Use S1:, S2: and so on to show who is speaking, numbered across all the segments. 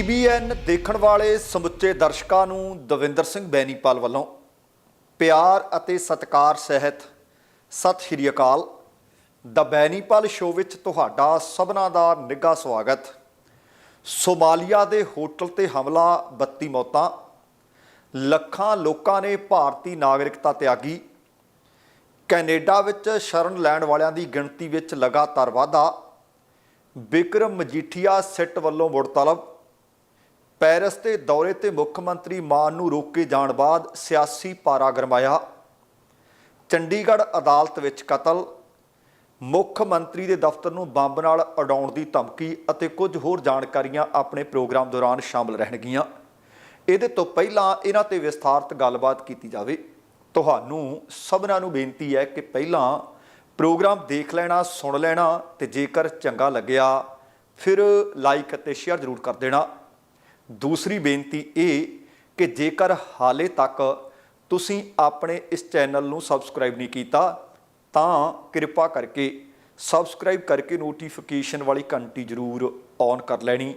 S1: TBN ਦੇਖਣ ਵਾਲੇ ਸਮੁੱਚੇ ਦਰਸ਼ਕਾਂ ਨੂੰ ਦਵਿੰਦਰ ਸਿੰਘ ਬੈਨੀਪਾਲ ਵੱਲੋਂ ਪਿਆਰ ਅਤੇ ਸਤਿਕਾਰ ਸਹਿਤ ਸਤਿ ਸ਼੍ਰੀ ਅਕਾਲ। ਦਾ ਬੈਨੀਪਾਲ ਸ਼ੋਅ ਵਿੱਚ ਤੁਹਾਡਾ ਸਭਨਾ ਦਾ ਨਿੱਘਾ ਸਵਾਗਤ। ਸੋਮਾਲੀਆ ਦੇ ਹੋਟਲ ਤੇ ਹਮਲਾ 32 ਮੌਤਾਂ। ਲੱਖਾਂ ਲੋਕਾਂ ਨੇ ਭਾਰਤੀ ਨਾਗਰਿਕਤਾ ਤਿਆਗੀ। ਕੈਨੇਡਾ ਵਿੱਚ ਸ਼ਰਨ ਲੈਣ ਵਾਲਿਆਂ ਦੀ ਗਿਣਤੀ ਵਿੱਚ ਲਗਾਤਾਰ ਵਾਧਾ। ਬਿਕਰਮ ਮਜੀਠੀਆ ਸਿੱਟ ਵੱਲੋਂ ਮੁੜ ਤਲਬ। ਪੈਰਿਸ ਦੇ ਦੌਰੇ ਤੇ ਮੁੱਖ ਮੰਤਰੀ ਮਾਨ ਨੂੰ ਰੋਕੇ ਜਾਣ ਬਾਅਦ ਸਿਆਸੀ ਪਾਰਾ ਗਰਮਾਇਆ। ਚੰਡੀਗੜ੍ਹ ਅਦਾਲਤ ਵਿੱਚ ਕਤਲ। ਮੁੱਖ ਮੰਤਰੀ ਦੇ ਦਫ਼ਤਰ ਨੂੰ ਬੰਬ ਨਾਲ ਉਡਾਉਣ ਦੀ ਧਮਕੀ ਅਤੇ ਕੁਝ ਹੋਰ ਜਾਣਕਾਰੀਆਂ ਆਪਣੇ ਪ੍ਰੋਗਰਾਮ ਦੌਰਾਨ ਸ਼ਾਮਲ ਰਹਿਣਗੀਆਂ। ਇਹਦੇ ਤੋਂ ਪਹਿਲਾਂ ਇਹਨਾਂ ਤੇ ਵਿਸਥਾਰਤ ਗੱਲਬਾਤ ਕੀਤੀ ਜਾਵੇ। ਤੁਹਾਨੂੰ ਸਭਨਾਂ ਨੂੰ ਬੇਨਤੀ ਹੈ ਕਿ ਪਹਿਲਾਂ ਪ੍ਰੋਗਰਾਮ ਦੇਖ ਲੈਣਾ, ਸੁਣ ਲੈਣਾ ਤੇ ਜੇਕਰ ਚੰਗਾ ਲੱਗਿਆ, ਫਿਰ ਲਾਈਕ ਅਤੇ ਸ਼ੇਅਰ ਜ਼ਰੂਰ ਕਰ ਦੇਣਾ। ਦੂਸਰੀ ਬੇਨਤੀ ਇਹ ਕਿ ਜੇਕਰ ਹਾਲੇ ਤੱਕ ਤੁਸੀਂ ਆਪਣੇ ਇਸ ਚੈਨਲ ਨੂੰ ਸਬਸਕ੍ਰਾਈਬ ਨਹੀਂ ਕੀਤਾ, ਤਾਂ ਕਿਰਪਾ ਕਰਕੇ ਸਬਸਕ੍ਰਾਈਬ ਕਰਕੇ ਨੋਟੀਫਿਕੇਸ਼ਨ ਵਾਲੀ ਘੰਟੀ ਜ਼ਰੂਰ ਔਨ ਕਰ ਲੈਣੀ।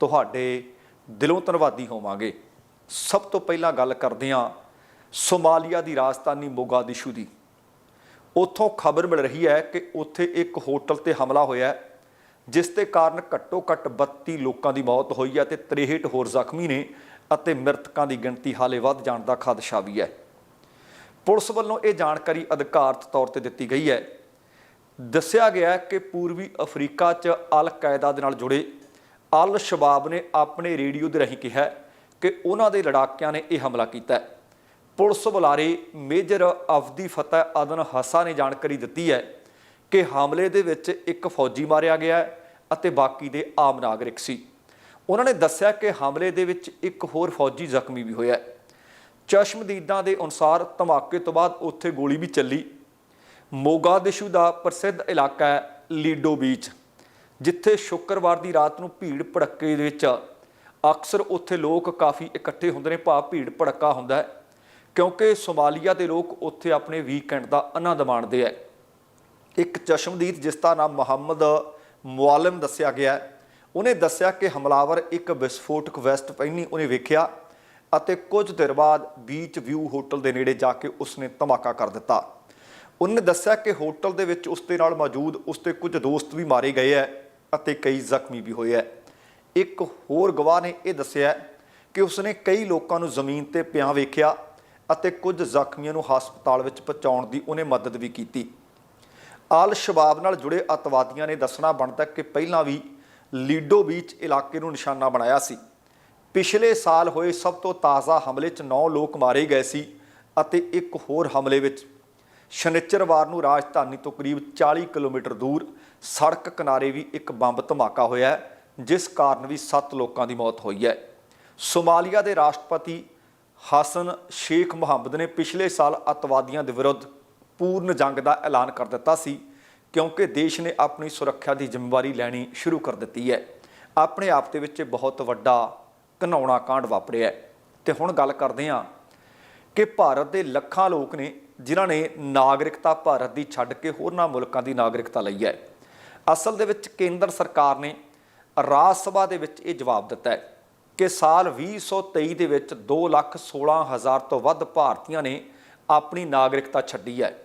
S1: ਤੁਹਾਡੇ ਦਿਲੋਂ ਧੰਨਵਾਦੀ ਹੋਵਾਂਗੇ। ਸਭ ਤੋਂ ਪਹਿਲਾਂ ਗੱਲ ਕਰਦੇ ਹਾਂ ਸੋਮਾਲੀਆ ਦੀ ਰਾਜਧਾਨੀ ਮੋਗਾਦਿਸ਼ੂ ਦੀ। ਉੱਥੋਂ ਖਬਰ ਮਿਲ ਰਹੀ ਹੈ ਕਿ ਉੱਥੇ ਇੱਕ ਹੋਟਲ ਤੇ ਹਮਲਾ ਹੋਇਆ ਹੈ। ਜਿਸ ਦੇ ਕਾਰਨ ਘੱਟੋ ਘੱਟ 32 ਲੋਕਾਂ ਦੀ ਮੌਤ ਹੋਈ ਹੈ ਤੇ 63 ਹੋਰ ਜ਼ਖਮੀ ਨੇ ਅਤੇ ਮ੍ਰਿਤਕਾਂ ਦੀ ਗਿਣਤੀ ਹਾਲੇ ਵੱਧ ਜਾਣ ਦਾ ਖਦਸ਼ਾ ਵੀ ਹੈ। ਪੁਲਿਸ ਵੱਲੋਂ ਇਹ ਜਾਣਕਾਰੀ ਅਧਿਕਾਰਤ ਤੌਰ ਤੇ ਦਿੱਤੀ ਗਈ ਹੈ। ਦੱਸਿਆ ਗਿਆ ਕਿ ਪੂਰਬੀ ਅਫਰੀਕਾ 'ਚ ਅਲ ਕਾਇਦਾ ਦੇ ਨਾਲ ਜੁੜੇ ਅਲ ਸ਼ਬਾਬ ਨੇ ਆਪਣੇ ਰੇਡੀਓ ਦੇ ਰਾਹੀਂ ਕਿਹਾ ਕਿ ਉਹਨਾਂ ਦੇ ਲੜਾਕਿਆਂ ਨੇ ਇਹ ਹਮਲਾ ਕੀਤਾ ਹੈ। ਪੁਲਿਸ ਬੁਲਾਰੇ ਮੇਜਰ ਅਫਦੀ ਫਤਹ ਅਦਨ ਹਸਾ ਨੇ ਜਾਣਕਾਰੀ ਦਿੱਤੀ ਹੈ ਕਿ ਹਮਲੇ ਦੇ ਵਿੱਚ ਇੱਕ ਫੌਜੀ ਮਾਰਿਆ ਗਿਆ ਅਤੇ ਬਾਕੀ ਦੇ ਆਮ ਨਾਗਰਿਕ ਸੀ। ਉਹਨਾਂ ਨੇ ਦੱਸਿਆ ਕਿ ਹਮਲੇ ਦੇ ਵਿੱਚ ਇੱਕ ਹੋਰ ਫੌਜੀ ਜ਼ਖਮੀ ਵੀ ਹੋਇਆ ਚਸ਼ਮਦੀਦਾਂ ਦੇ ਅਨੁਸਾਰ ਧਮਾਕੇ ਤੋਂ ਬਾਅਦ ਉੱਥੇ ਗੋਲੀ ਵੀ ਚੱਲੀ। ਮੋਗਾਦਿਸ਼ੂ ਦਾ ਪ੍ਰਸਿੱਧ ਇਲਾਕਾ ਹੈ ਲੀਡੋ ਬੀਚ, ਜਿੱਥੇ ਸ਼ੁੱਕਰਵਾਰ ਦੀ ਰਾਤ ਨੂੰ ਭੀੜ ਭੜੱਕੇ ਦੇ ਵਿੱਚ ਅਕਸਰ ਉੱਥੇ ਲੋਕ ਕਾਫੀ ਇਕੱਠੇ ਹੁੰਦੇ ਨੇ, ਭਾਵ ਭੀੜ ਭੜੱਕਾ ਹੁੰਦਾ ਹੈ, ਕਿਉਂਕਿ ਸੋਮਾਲੀਆ ਦੇ ਲੋਕ ਉੱਥੇ ਆਪਣੇ ਵੀਕਐਂਡ ਦਾ ਆਨੰਦ ਮਾਣਦੇ ਹੈ। ਇੱਕ ਚਸ਼ਮਦੀਦ ਜਿਸ ਦਾ ਨਾਮ ਮੁਹੰਮਦ ਮੁਆਲਮ ਦੱਸਿਆ ਗਿਆ ਉਹਨੇ ਦੱਸਿਆ ਕਿ ਹਮਲਾਵਰ ਇੱਕ ਵਿਸਫੋਟਕ ਵੈਸਟ ਪਹਿਨੀ ਉਹਨੇ ਵੇਖਿਆ ਅਤੇ ਕੁਝ ਦੇਰ ਬਾਅਦ ਬੀਚ ਵਿਊ ਹੋਟਲ ਦੇ ਨੇੜੇ ਜਾ ਕੇ ਉਸਨੇ ਧਮਾਕਾ ਕਰ ਦਿੱਤਾ। ਉਹਨੇ ਦੱਸਿਆ ਕਿ ਹੋਟਲ ਦੇ ਵਿੱਚ ਉਸ ਦੇ ਨਾਲ ਮੌਜੂਦ ਉਸਦੇ ਕੁਝ ਦੋਸਤ ਵੀ ਮਾਰੇ ਗਏ ਹੈ ਅਤੇ ਕਈ ਜ਼ਖਮੀ ਵੀ ਹੋਏ ਹੈ। ਇੱਕ ਹੋਰ ਗਵਾਹ ਨੇ ਇਹ ਦੱਸਿਆ ਕਿ ਉਸਨੇ ਕਈ ਲੋਕਾਂ ਨੂੰ ਜ਼ਮੀਨ ਤੇ ਪਿਆ ਵੇਖਿਆ ਅਤੇ ਕੁਝ ਜ਼ਖਮੀਆਂ ਨੂੰ ਹਸਪਤਾਲ ਵਿੱਚ ਪਹੁੰਚਾਉਣ ਦੀ ਉਹਨੇ ਮਦਦ ਵੀ ਕੀਤੀ। ਆਲ ਸ਼ਬਾਬ ਨਾਲ ਜੁੜੇ ਅਤਵਾਦੀਆਂ ਨੇ ਦੱਸਣਾ ਬਣਦਾ ਕਿ ਪਹਿਲਾਂ ਵੀ ਲੀਡੋ ਬੀਚ ਇਲਾਕੇ ਨੂੰ ਨਿਸ਼ਾਨਾ ਬਣਾਇਆ ਸੀ। ਪਿਛਲੇ ਸਾਲ ਹੋਏ ਸਭ ਤੋਂ ਤਾਜ਼ਾ ਹਮਲੇ 'ਚ 9 ਲੋਕ ਮਾਰੇ ਗਏ ਸੀ ਅਤੇ ਇੱਕ ਹੋਰ ਹਮਲੇ ਵਿੱਚ ਸ਼ਨੀਚਰਵਾਰ ਨੂੰ ਰਾਜਧਾਨੀ ਤੋਂ ਕਰੀਬ 40 ਕਿਲੋਮੀਟਰ ਦੂਰ ਸੜਕ ਕਿਨਾਰੇ ਵੀ ਇੱਕ ਬੰਬ ਧਮਾਕਾ ਹੋਇਆ ਜਿਸ ਕਾਰਨ ਵੀ 7 ਲੋਕਾਂ ਦੀ ਮੌਤ ਹੋਈ ਹੈ। ਸੋਮਾਲੀਆ ਦੇ ਰਾਸ਼ਟਰਪਤੀ ਹਸਨ ਸ਼ੇਖ ਮੁਹੰਮਦ ਨੇ ਪਿਛਲੇ ਸਾਲ ਅਤਵਾਦੀਆਂ ਦੇ ਵਿਰੁੱਧ ਪੂਰਨ ਜੰਗ ਦਾ ਐਲਾਨ ਕਰ ਦਿੱਤਾ ਸੀ, ਕਿਉਂਕਿ ਦੇਸ਼ ਨੇ ਆਪਣੀ ਸੁਰੱਖਿਆ ਦੀ ਜ਼ਿੰਮੇਵਾਰੀ ਲੈਣੀ ਸ਼ੁਰੂ ਕਰ ਦਿੱਤੀ ਹੈ। ਆਪਣੇ ਆਪ ਦੇ ਵਿੱਚ ਇਹ ਬਹੁਤ ਵੱਡਾ ਘਨਾਉਣਾ ਕਾਂਡ ਵਾਪਰਿਆ ਹੈ। ਤੇ ਹੁਣ ਗੱਲ ਕਰਦੇ ਹਾਂ ਕਿ ਭਾਰਤ ਦੇ ਲੱਖਾਂ ਲੋਕ ਨੇ, ਜਿਨ੍ਹਾਂ ਨੇ ਨਾਗਰਿਕਤਾ ਭਾਰਤ ਦੀ ਛੱਡ ਕੇ ਹੋਰਨਾਂ ਮੁਲਕਾਂ ਦੀ ਨਾਗਰਿਕਤਾ ਲਈ ਹੈ। ਅਸਲ ਦੇ ਵਿੱਚ ਕੇਂਦਰ ਸਰਕਾਰ ਨੇ ਰਾਜ ਸਭਾ ਦੇ ਵਿੱਚ ਇਹ ਜਵਾਬ ਦਿੱਤਾ ਹੈ ਕਿ ਸਾਲ 2023 ਦੇ ਵਿੱਚ 216000 ਤੋਂ ਵੱਧ ਭਾਰਤੀਆਂ ਨੇ ਆਪਣੀ ਨਾਗਰਿਕਤਾ ਛੱਡੀ ਹੈ।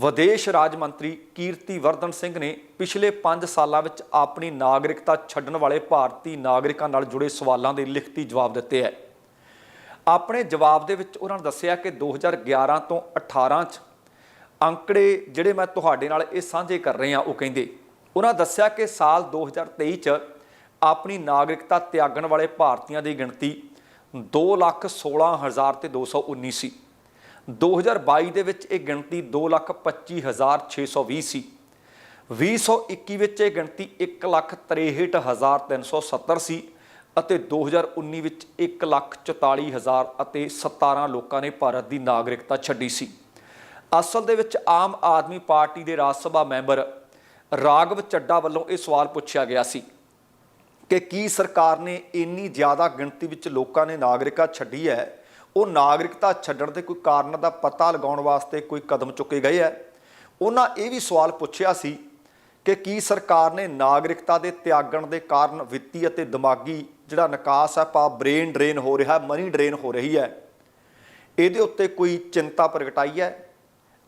S1: ਵਿਦੇਸ਼ ਰਾਜ ਮੰਤਰੀ ਕੀਰਤੀ ਵਰਧਨ ਸਿੰਘ ਨੇ ਪਿਛਲੇ 5 ਸਾਲਾਂ ਵਿੱਚ ਆਪਣੀ ਨਾਗਰਿਕਤਾ ਛੱਡਣ ਵਾਲੇ ਭਾਰਤੀ ਨਾਗਰਿਕਾਂ ਨਾਲ ਜੁੜੇ ਸਵਾਲਾਂ ਦੇ ਲਿਖਤੀ ਜਵਾਬ ਦਿੱਤੇ ਹੈ। ਆਪਣੇ ਜਵਾਬ ਦੇ ਵਿੱਚ ਉਹਨਾਂ ਨੇ ਦੱਸਿਆ ਕਿ 2011 ਤੋਂ 18 ਚ ਅੰਕੜੇ ਜਿਹੜੇ ਮੈਂ ਤੁਹਾਡੇ ਨਾਲ ਇਹ ਸਾਂਝੇ ਕਰ ਰਹੇ ਹਾਂ, ਉਹ ਕਹਿੰਦੇ, ਉਹਨਾਂ ਦੱਸਿਆ ਕਿ ਸਾਲ 2023 ਚ ਆਪਣੀ ਨਾਗਰਿਕਤਾ ਤਿਆਗਣ ਵਾਲੇ ਭਾਰਤੀਆਂ ਦੀ ਗਿਣਤੀ 216219 ਤੇ 219 ਸੀ। 2022 ਦੇ ਵਿੱਚ ਇਹ ਗਿਣਤੀ 225620 ਸੀ 2021 ਵਿੱਚ ਇਹ ਗਿਣਤੀ 163370 ਸੀ ਅਤੇ 2019 ਵਿੱਚ 144000 ਅਤੇ 17 ਲੋਕਾਂ ਨੇ ਭਾਰਤ ਦੀ ਨਾਗਰਿਕਤਾ ਛੱਡੀ ਸੀ। ਅਸਲ ਦੇ ਵਿੱਚ ਆਮ ਆਦਮੀ ਪਾਰਟੀ ਦੇ ਰਾਜ ਸਭਾ ਮੈਂਬਰ ਰਾਗਵ ਚੱਡਾ ਵੱਲੋਂ ਇਹ ਸਵਾਲ ਪੁੱਛਿਆ ਗਿਆ ਸੀ ਕਿ ਕੀ ਸਰਕਾਰ ਨੇ ਇੰਨੀ ਜ਼ਿਆਦਾ ਗਿਣਤੀ ਵਿੱਚ ਲੋਕਾਂ ਨੇ ਨਾਗਰਿਕਤਾ ਛੱਡੀ ਹੈ? ਉਹ ਨਾਗਰਿਕਤਾ ਛੱਡਣ ਦੇ ਕੋਈ ਕਾਰਨ ਦਾ ਪਤਾ ਲਗਾਉਣ ਵਾਸਤੇ ਕੋਈ ਕਦਮ ਚੁੱਕੇ ਗਏ ਹੈ। ਉਹਨਾਂ ਇਹ ਵੀ ਸਵਾਲ ਪੁੱਛਿਆ ਸੀ ਕਿ ਕੀ ਸਰਕਾਰ ਨੇ ਨਾਗਰਿਕਤਾ ਦੇ ਤਿਆਗਣ ਦੇ ਕਾਰਨ ਵਿੱਤੀ ਅਤੇ ਦਿਮਾਗੀ ਜਿਹੜਾ ਨਿਕਾਸ ਹੈ, ਪਾ ਬ੍ਰੇਨ ਡਰੇਨ ਹੋ ਰਿਹਾ, ਮਨੀ ਡਰੇਨ ਹੋ ਰਹੀ ਹੈ। ਇਹਦੇ ਉੱਤੇ ਕੋਈ ਚਿੰਤਾ ਪ੍ਰਗਟਾਈ ਹੈ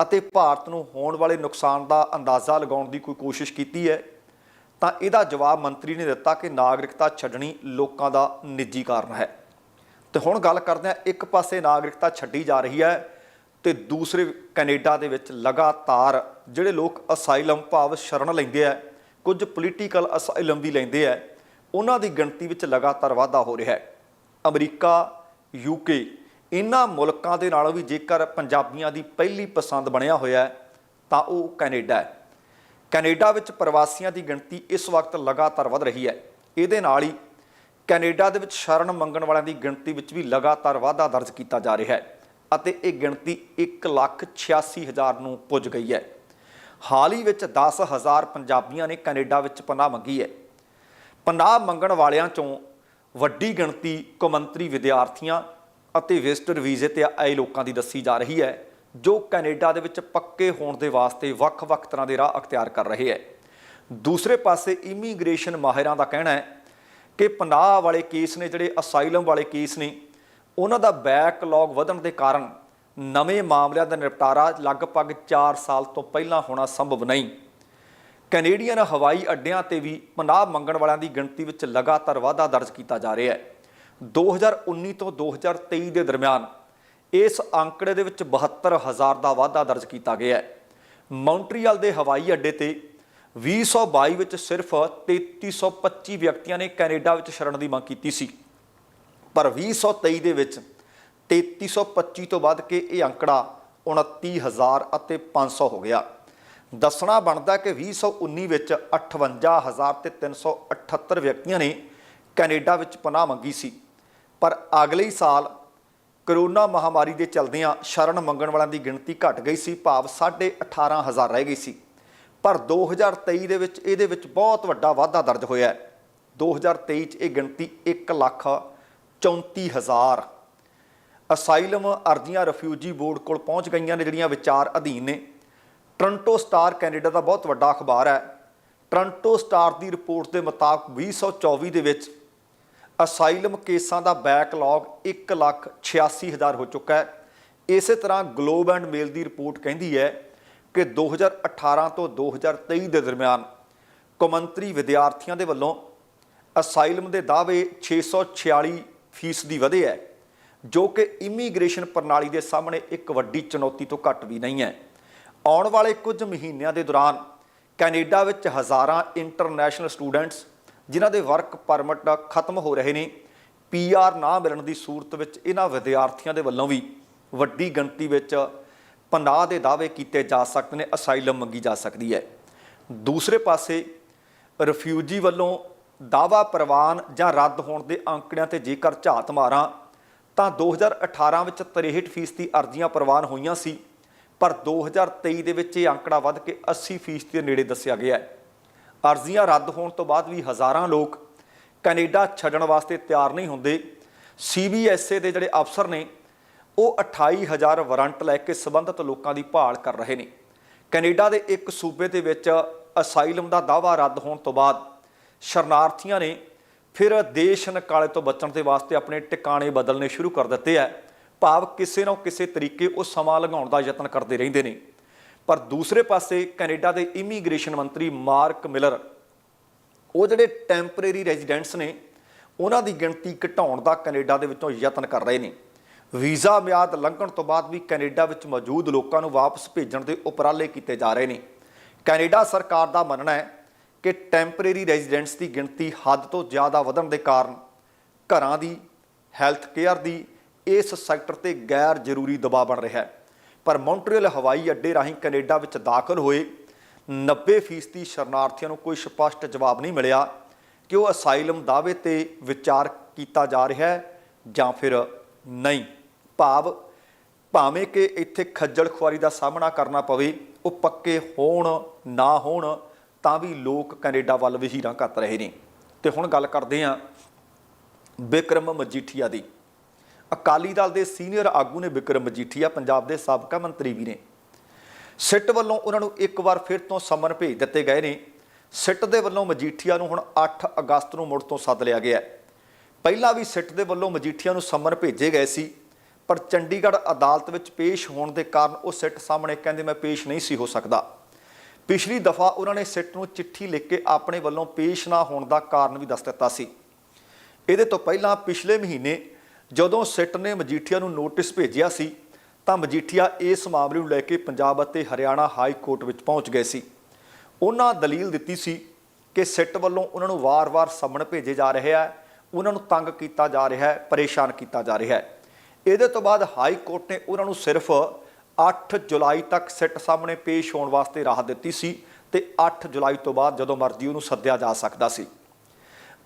S1: ਅਤੇ ਭਾਰਤ ਨੂੰ ਹੋਣ ਵਾਲੇ ਨੁਕਸਾਨ ਦਾ ਅੰਦਾਜ਼ਾ ਲਗਾਉਣ ਦੀ ਕੋਈ ਕੋਸ਼ਿਸ਼ ਕੀਤੀ ਹੈ? ਤਾਂ ਇਹਦਾ ਜਵਾਬ ਮੰਤਰੀ ਨੇ ਦਿੱਤਾ ਕਿ ਨਾਗਰਿਕਤਾ ਛੱਡਣੀ ਲੋਕਾਂ ਦਾ ਨਿੱਜੀ ਕਾਰਨ ਹੈ। ਤੇ ਹੁਣ ਗੱਲ ਕਰਦੇ ਹਾਂ, ਇੱਕ ਪਾਸੇ ਨਾਗਰਿਕਤਾ ਛੱਡੀ ਜਾ ਰਹੀ ਹੈ ਤੇ ਦੂਸਰੇ ਕੈਨੇਡਾ ਦੇ ਵਿੱਚ ਲਗਾਤਾਰ ਜਿਹੜੇ ਲੋਕ ਅਸਾਈਲਮ ਭਾਵ ਸ਼ਰਨ ਲੈਂਦੇ ਆ, ਕੁਝ ਪੋਲੀਟੀਕਲ ਅਸਾਈਲਮ ਵੀ ਲੈਂਦੇ ਆ, ਉਹਨਾਂ ਦੀ ਗਿਣਤੀ ਵਿੱਚ ਲਗਾਤਾਰ ਵਾਧਾ ਹੋ ਰਿਹਾ ਹੈ। ਅਮਰੀਕਾ ਯੂਕੇ ਇਹਨਾਂ ਮੁਲਕਾਂ ਦੇ ਨਾਲੋਂ ਵੀ ਜੇਕਰ ਪੰਜਾਬੀਆਂ ਦੀ ਪਹਿਲੀ ਪਸੰਦ ਬਣਿਆ ਹੋਇਆ ਤਾਂ ਉਹ ਕੈਨੇਡਾ ਹੈ। ਕੈਨੇਡਾ ਵਿੱਚ ਪ੍ਰਵਾਸੀਆਂ ਦੀ ਗਿਣਤੀ ਇਸ ਵਕਤ ਲਗਾਤਾਰ ਵਧ ਰਹੀ ਹੈ। ਇਹਦੇ ਨਾਲ ਹੀ ਕੈਨੇਡਾ ਦੇ ਵਿੱਚ ਸ਼ਰਨ ਮੰਗਣ ਵਾਲਿਆਂ ਦੀ ਗਿਣਤੀ ਵਿੱਚ ਵੀ ਲਗਾਤਾਰ ਵਾਧਾ ਦਰਜ ਕੀਤਾ ਜਾ ਰਿਹਾ ਹੈ ਅਤੇ ਇਹ ਗਿਣਤੀ 186000 ਨੂੰ ਪੁੱਜ ਗਈ ਹੈ। ਹਾਲ ਹੀ ਵਿੱਚ 10000 ਪੰਜਾਬੀਆਂ ਨੇ ਕੈਨੇਡਾ ਵਿੱਚ ਪਨਾਹ ਮੰਗੀ ਹੈ। ਪਨਾਹ ਮੰਗਣ ਵਾਲਿਆਂ ਚੋਂ ਵੱਡੀ ਗਿਣਤੀ ਕੌਮੰਤਰੀ ਵਿਦਿਆਰਥੀਆਂ ਅਤੇ ਵਿਜ਼ਟਰ ਵੀਜ਼ੇ ਤੇ ਆਏ ਲੋਕਾਂ ਦੀ ਦੱਸੀ ਜਾ ਰਹੀ ਹੈ, ਜੋ ਕੈਨੇਡਾ ਦੇ ਵਿੱਚ ਪੱਕੇ ਹੋਣ ਦੇ ਵਾਸਤੇ ਵੱਖ-ਵੱਖ ਤਰ੍ਹਾਂ ਦੇ ਰਾਹ ਅਖਤਿਆਰ ਕਰ ਰਹੇ ਹੈ। ਦੂਸਰੇ ਪਾਸੇ ਇਮੀਗ੍ਰੇਸ਼ਨ ਮਾਹਿਰਾਂ ਦਾ ਕਹਿਣਾ ਹੈ ਕਿ ਪਨਾਹ ਵਾਲੇ ਕੇਸ ਨੇ, ਜਿਹੜੇ ਅਸਾਈਲਮ ਵਾਲੇ ਕੇਸ ਨੇ, ਉਹਨਾਂ ਦਾ ਬੈਕਲੌਗ ਵਧਣ ਦੇ ਕਾਰਨ ਨਵੇਂ ਮਾਮਲਿਆਂ ਦਾ ਨਿਪਟਾਰਾ ਲਗਭਗ 4 ਸਾਲ ਤੋਂ ਪਹਿਲਾਂ ਹੋਣਾ ਸੰਭਵ ਨਹੀਂ। ਕੈਨੇਡੀਅਨ ਹਵਾਈ ਅੱਡਿਆਂ ਤੇ ਵੀ ਪਨਾਹ ਮੰਗਣ ਵਾਲਿਆਂ ਦੀ ਗਿਣਤੀ ਵਿੱਚ ਲਗਾਤਾਰ ਵਾਧਾ ਦਰਜ ਕੀਤਾ ਜਾ ਰਿਹਾ ਹੈ। 2019 ਤੋਂ 2023 ਦੇ ਦਰਮਿਆਨ ਇਸ ਅੰਕੜੇ ਦੇ ਵਿੱਚ 72000 ਦਾ ਵਾਧਾ ਦਰਜ ਕੀਤਾ ਗਿਆ ਹੈ। ਮੌਂਟਰੀਅਲ ਦੇ ਹਵਾਈ ਅੱਡੇ ਤੇ 2022 ਵਿੱਚ ਸਿਰਫ 3325 ਵਿਅਕਤੀਆਂ ਨੇ ਕੈਨੇਡਾ ਵਿੱਚ ਸ਼ਰਨ ਦੀ ਮੰਗ ਕੀਤੀ ਸੀ। ਪਰ 2023 ਦੇ ਵਿੱਚ 3325 ਤੋਂ ਵੱਧ ਕੇ ਇਹ ਅੰਕੜਾ 29000 ਅਤੇ 500 ਹੋ ਗਿਆ। ਦੱਸਣਾ ਬਣਦਾ ਕਿ 2019 ਵਿੱਚ 58000 ਤੇ 378 ਵਿਅਕਤੀਆਂ ਨੇ ਕੈਨੇਡਾ ਵਿੱਚ ਪਨਾਹ ਮੰਗੀ ਸੀ। ਪਰ ਅਗਲੇ ਸਾਲ ਕਰੋਨਾ ਮਹਾਮਾਰੀ ਦੇ ਚਲਦਿਆਂ ਸ਼ਰਨ ਮੰਗਣ ਵਾਲਿਆਂ ਦੀ ਗਿਣਤੀ ਘਟ ਗਈ ਸੀ, ਭਾਵ 18500 ਰਹਿ ਗਈ ਸੀ। ਪਰ 2023 ਦੇ ਵਿੱਚ ਇਹਦੇ ਵਿੱਚ ਬਹੁਤ ਵੱਡਾ ਵਾਧਾ ਦਰਜ ਹੋਇਆ ਹੈ। 2023 ਚ ਇਹ ਗਿਣਤੀ 1 ਲੱਖ 34000 ਅਸਾਈਲਮ ਅਰਜ਼ੀਆਂ ਰਿਫਿਊਜੀ ਬੋਰਡ ਕੋਲ ਪਹੁੰਚ ਗਈਆਂ ਨੇ, ਜਿਹੜੀਆਂ ਵਿਚਾਰ ਅਧੀਨ ਨੇ। ਟ੍ਰਾਂਟੋ ਸਟਾਰ ਕੈਨੇਡਾ ਦਾ ਬਹੁਤ ਵੱਡਾ ਅਖਬਾਰ ਹੈ। ਟ੍ਰਾਂਟੋ ਸਟਾਰ ਦੀ ਰਿਪੋਰਟ ਦੇ ਮੁਤਾਬਕ 2024 ਦੇ ਵਿੱਚ ਅਸਾਈਲਮ ਕੇਸਾਂ ਦਾ ਬੈਕਲੌਗ 186000 ਹੋ ਚੁੱਕਾ ਹੈ। ਇਸੇ ਤਰ੍ਹਾਂ ਗਲੋਬ ਐਂਡ ਮੇਲ ਦੀ ਰਿਪੋਰਟ ਕਹਿੰਦੀ ਹੈ ਕਿ 2018 ਤੋਂ 2023 ਦੇ ਦਰਮਿਆਨ ਕੌਮਾਂਤਰੀ ਵਿਦਿਆਰਥੀਆਂ ਦੇ ਵੱਲੋਂ ਅਸਾਈਲਮ ਦੇ ਦਾਅਵੇ 646 ਫੀਸਦੀ ਵਧੇ ਹੈ, ਜੋ ਕਿ ਇਮੀਗ੍ਰੇਸ਼ਨ ਪ੍ਰਣਾਲੀ ਦੇ ਸਾਹਮਣੇ ਇੱਕ ਵੱਡੀ ਚੁਣੌਤੀ ਤੋਂ ਘੱਟ ਵੀ ਨਹੀਂ ਹੈ। ਆਉਣ ਵਾਲੇ ਕੁਝ ਮਹੀਨਿਆਂ ਦੇ ਦੌਰਾਨ ਕੈਨੇਡਾ ਵਿੱਚ ਹਜ਼ਾਰਾਂ ਇੰਟਰਨੈਸ਼ਨਲ ਸਟੂਡੈਂਟਸ, ਜਿਨ੍ਹਾਂ ਦੇ ਵਰਕ ਪਰਮਿਟ ਖਤਮ ਹੋ ਰਹੇ ਨੇ ਪੀਆਰ ਨਾ ਮਿਲਣ ਦੀ ਸੂਰਤ ਵਿੱਚ ਇਹਨਾਂ ਵਿਦਿਆਰਥੀਆਂ ਦੇ ਵੱਲੋਂ ਵੀ ਵੱਡੀ ਗਿਣਤੀ ਵਿੱਚ ਪਨਾਹ ਦੇ ਦਾਅਵੇ ਕੀਤੇ ਜਾ ਸਕਦੇ ਨੇ, ਅਸਾਈਲਮ ਮੰਗੀ ਜਾ ਸਕਦੀ ਹੈ। ਦੂਸਰੇ ਪਾਸੇ, ਰਿਫਿਊਜੀ ਵੱਲੋਂ ਦਾਵਾ ਪ੍ਰਵਾਨ ਜਾਂ ਰੱਦ ਹੋਣ ਦੇ ਅੰਕੜਿਆਂ ਤੇ ਜੇਕਰ ਝਾਤ ਮਾਰਾਂ, ਤਾਂ 2018 ਵਿੱਚ 63% ਦੀ ਅਰਜ਼ੀਆਂ ਪ੍ਰਵਾਨ ਹੋਈਆਂ ਸੀ, ਪਰ 2023 ਦੇ ਵਿੱਚ ਇਹ ਅੰਕੜਾ ਵੱਧ ਕੇ 80% ਦੇ ਨੇੜੇ ਦੱਸਿਆ ਗਿਆ ਹੈ। ਅਰਜ਼ੀਆਂ ਰੱਦ ਹੋਣ ਤੋਂ ਬਾਅਦ ਵੀ ਹਜ਼ਾਰਾਂ ਲੋਕ ਕੈਨੇਡਾ ਛੱਡਣ ਵਾਸਤੇ ਤਿਆਰ ਨਹੀਂ ਹੁੰਦੇ। ਸੀਬੀਐਸਏ ਦੇ ਜਿਹੜੇ ਅਫਸਰ ਨੇ ਉਹ 28000 ਵਾਰੰਟ ਲੈ ਕੇ ਸਬੰਧਤ ਲੋਕਾਂ ਦੀ ਭਾਲ ਕਰ ਰਹੇ ਨੇ। ਕੈਨੇਡਾ ਦੇ ਇੱਕ ਸੂਬੇ ਦੇ ਵਿੱਚ ਅਸਾਈਲਮ ਦਾ ਦਾਅਵਾ ਰੱਦ ਹੋਣ ਤੋਂ ਬਾਅਦ ਸ਼ਰਨਾਰਥੀਆਂ ਨੇ ਫਿਰ ਦੇਸ਼ ਨਕਾਲੇ ਤੋਂ ਬਚਣ ਦੇ ਵਾਸਤੇ ਆਪਣੇ ਟਿਕਾਣੇ ਬਦਲਨੇ ਸ਼ੁਰੂ ਕਰ ਦਿੱਤੇ ਹੈ ਭਾਵ ਕਿਸੇ ਨਾ ਕਿਸੇ ਤਰੀਕੇ ਉਹ ਸਮਾਂ ਲਗਾਉਣ ਦਾ ਯਤਨ ਕਰਦੇ ਰਹਿੰਦੇ ਨੇ। ਪਰ ਦੂਸਰੇ ਪਾਸੇ ਕੈਨੇਡਾ ਦੇ ਇਮੀਗ੍ਰੇਸ਼ਨ ਮੰਤਰੀ ਮਾਰਕ ਮਿਲਰ, ਉਹ ਜਿਹੜੇ ਟੈਂਪਰੇਰੀ ਰੈਜ਼ੀਡੈਂਟਸ ਨੇ, ਉਹਨਾਂ ਦੀ ਗਿਣਤੀ ਘਟਾਉਣ ਦਾ ਕੈਨੇਡਾ ਦੇ ਵਿੱਚੋਂ ਯਤਨ ਕਰ ਰਹੇ ਨੇ। ਵੀਜ਼ਾ ਮਿਆਦ ਲੰਘਣ ਤੋਂ ਬਾਅਦ ਵੀ ਕੈਨੇਡਾ ਵਿੱਚ ਮੌਜੂਦ ਲੋਕਾਂ ਨੂੰ ਵਾਪਸ ਭੇਜਣ ਦੇ ਉਪਰਾਲੇ ਕੀਤੇ ਜਾ ਰਹੇ ਨੇ। ਕੈਨੇਡਾ ਸਰਕਾਰ ਦਾ ਮੰਨਣਾ ਹੈ ਕਿ ਟੈਂਪਰੇਰੀ ਰੈਜ਼ੀਡੈਂਟਸ ਦੀ ਗਿਣਤੀ ਹੱਦ ਤੋਂ ਜ਼ਿਆਦਾ ਵਧਣ ਦੇ ਕਾਰਨ ਘਰਾਂ ਦੀ, ਹੈਲਥ ਕੇਅਰ ਦੀ ਇਸ ਸੈਕਟਰ ਤੇ ਗੈਰ ਜ਼ਰੂਰੀ ਦਬਾਅ ਬਣ ਰਿਹਾ ਹੈ। ਪਰ ਮੌਂਟਰੀਅਲ ਹਵਾਈ ਅੱਡੇ ਰਾਹੀਂ ਕੈਨੇਡਾ ਵਿੱਚ ਦਾਖਲ ਹੋਏ 90% ਸ਼ਰਨਾਰਥੀਆਂ ਨੂੰ ਕੋਈ ਸਪਸ਼ਟ ਜਵਾਬ ਨਹੀਂ ਮਿਲਿਆ ਕਿ ਉਹ ਅਸਾਈਲਮ ਦਾਅਵੇ ਤੇ ਵਿਚਾਰ ਕੀਤਾ ਜਾ ਰਿਹਾ ਹੈ ਜਾਂ ਫਿਰ ਨਹੀਂ। ਭਾਵ ਭਾਵੇਂ ਕਿ ਇੱਥੇ ਖੱਜਲ ਖੁਆਰੀ ਦਾ ਸਾਹਮਣਾ ਕਰਨਾ ਪਵੇ, ਉਹ ਪੱਕੇ ਹੋਣ, ਨਾ ਹੋਣ, ਤਾਂ ਵੀ ਲੋਕ ਕੈਨੇਡਾ ਵੱਲ ਵਹੀਰਾਂ ਕਰ ਰਹੇ ਨੇ। ਤੇ ਹੁਣ ਗੱਲ ਕਰਦੇ ਹਾਂ ਬਿਕਰਮ ਮਜੀਠੀਆ ਦੀ। ਅਕਾਲੀ ਦਲ ਦੇ ਸੀਨੀਅਰ ਆਗੂ ਨੇ ਬਿਕਰਮ ਮਜੀਠੀਆ, ਪੰਜਾਬ ਦੇ ਸਾਬਕਾ ਮੰਤਰੀ ਵੀ ਨੇ। ਸਿੱਟ ਵੱਲੋਂ ਉਹਨਾਂ ਨੂੰ ਇੱਕ ਵਾਰ ਫਿਰ ਤੋਂ ਸਮਨ ਭੇਜ ਦਿੱਤੇ ਗਏ ਨੇ। ਸਿੱਟ ਦੇ ਵੱਲੋਂ ਮਜੀਠੀਆ ਨੂੰ ਹੁਣ 8 ਅਗਸਤ ਨੂੰ ਮੁੜ ਤੋਂ ਸੱਦ ਲਿਆ ਗਿਆ ਪਹਿਲਾਂ ਵੀ ਸਿੱਟ ਦੇ ਵੱਲੋਂ ਮਜੀਠੀਆ ਨੂੰ ਸਮਨ ਭੇਜੇ ਗਏ ਸੀ। ਪਰ ਚੰਡੀਗੜ੍ਹ ਅਦਾਲਤ ਵਿੱਚ ਪੇਸ਼ ਹੋਣ ਦੇ ਕਾਰਨ ਉਹ ਸਿੱਟ ਸਾਹਮਣੇ ਕਹਿੰਦੇ ਮੈਂ ਪੇਸ਼ ਨਹੀਂ ਸੀ ਹੋ ਸਕਦਾ। ਪਿਛਲੀ ਦਫਾ ਉਹਨਾਂ ਨੇ ਸਿੱਟ ਨੂੰ ਚਿੱਠੀ ਲਿਖ ਕੇ ਆਪਣੇ ਵੱਲੋਂ ਪੇਸ਼ ਨਾ ਹੋਣ ਦਾ ਕਾਰਨ ਵੀ ਦੱਸ ਦਿੱਤਾ ਸੀ। ਇਹਦੇ ਤੋਂ ਪਹਿਲਾਂ ਪਿਛਲੇ ਮਹੀਨੇ ਜਦੋਂ ਸਿੱਟ ਨੇ ਮਜੀਠੀਆ ਨੂੰ ਨੋਟਿਸ ਭੇਜਿਆ ਸੀ, ਤਾਂ ਮਜੀਠੀਆ ਇਸ ਮਾਮਲੇ ਨੂੰ ਲੈ ਕੇ ਪੰਜਾਬ ਅਤੇ ਹਰਿਆਣਾ ਹਾਈ ਕੋਰਟ ਵਿੱਚ ਪਹੁੰਚ ਗਏ ਸੀ। ਉਹਨਾਂ ਦਲੀਲ ਦਿੱਤੀ ਸੀ ਕਿ ਸਿੱਟ ਵੱਲੋਂ ਉਹਨਾਂ ਨੂੰ ਵਾਰ-ਵਾਰ ਸੰਮਣ ਭੇਜੇ ਜਾ ਰਿਹਾ ਹੈ ਉਹਨਾਂ ਨੂੰ ਤੰਗ ਕੀਤਾ ਜਾ ਰਿਹਾ ਹੈ, ਪਰੇਸ਼ਾਨ ਕੀਤਾ ਜਾ ਰਿਹਾ ਹੈ। ਇਹਦੇ ਤੋਂ ਬਾਅਦ ਹਾਈ ਕੋਰਟ ਨੇ ਉਹਨਾਂ ਨੂੰ ਸਿਰਫ 8 ਜੁਲਾਈ ਤੱਕ ਸਿੱਟ ਸਾਹਮਣੇ ਪੇਸ਼ ਹੋਣ ਵਾਸਤੇ ਰਾਹਤ ਦਿੱਤੀ ਸੀ ਤੇ 8 ਜੁਲਾਈ ਤੋਂ ਬਾਅਦ ਜਦੋਂ ਮਰਜ਼ੀ ਉਹਨੂੰ ਸੱਦਿਆ ਜਾ ਸਕਦਾ ਸੀ।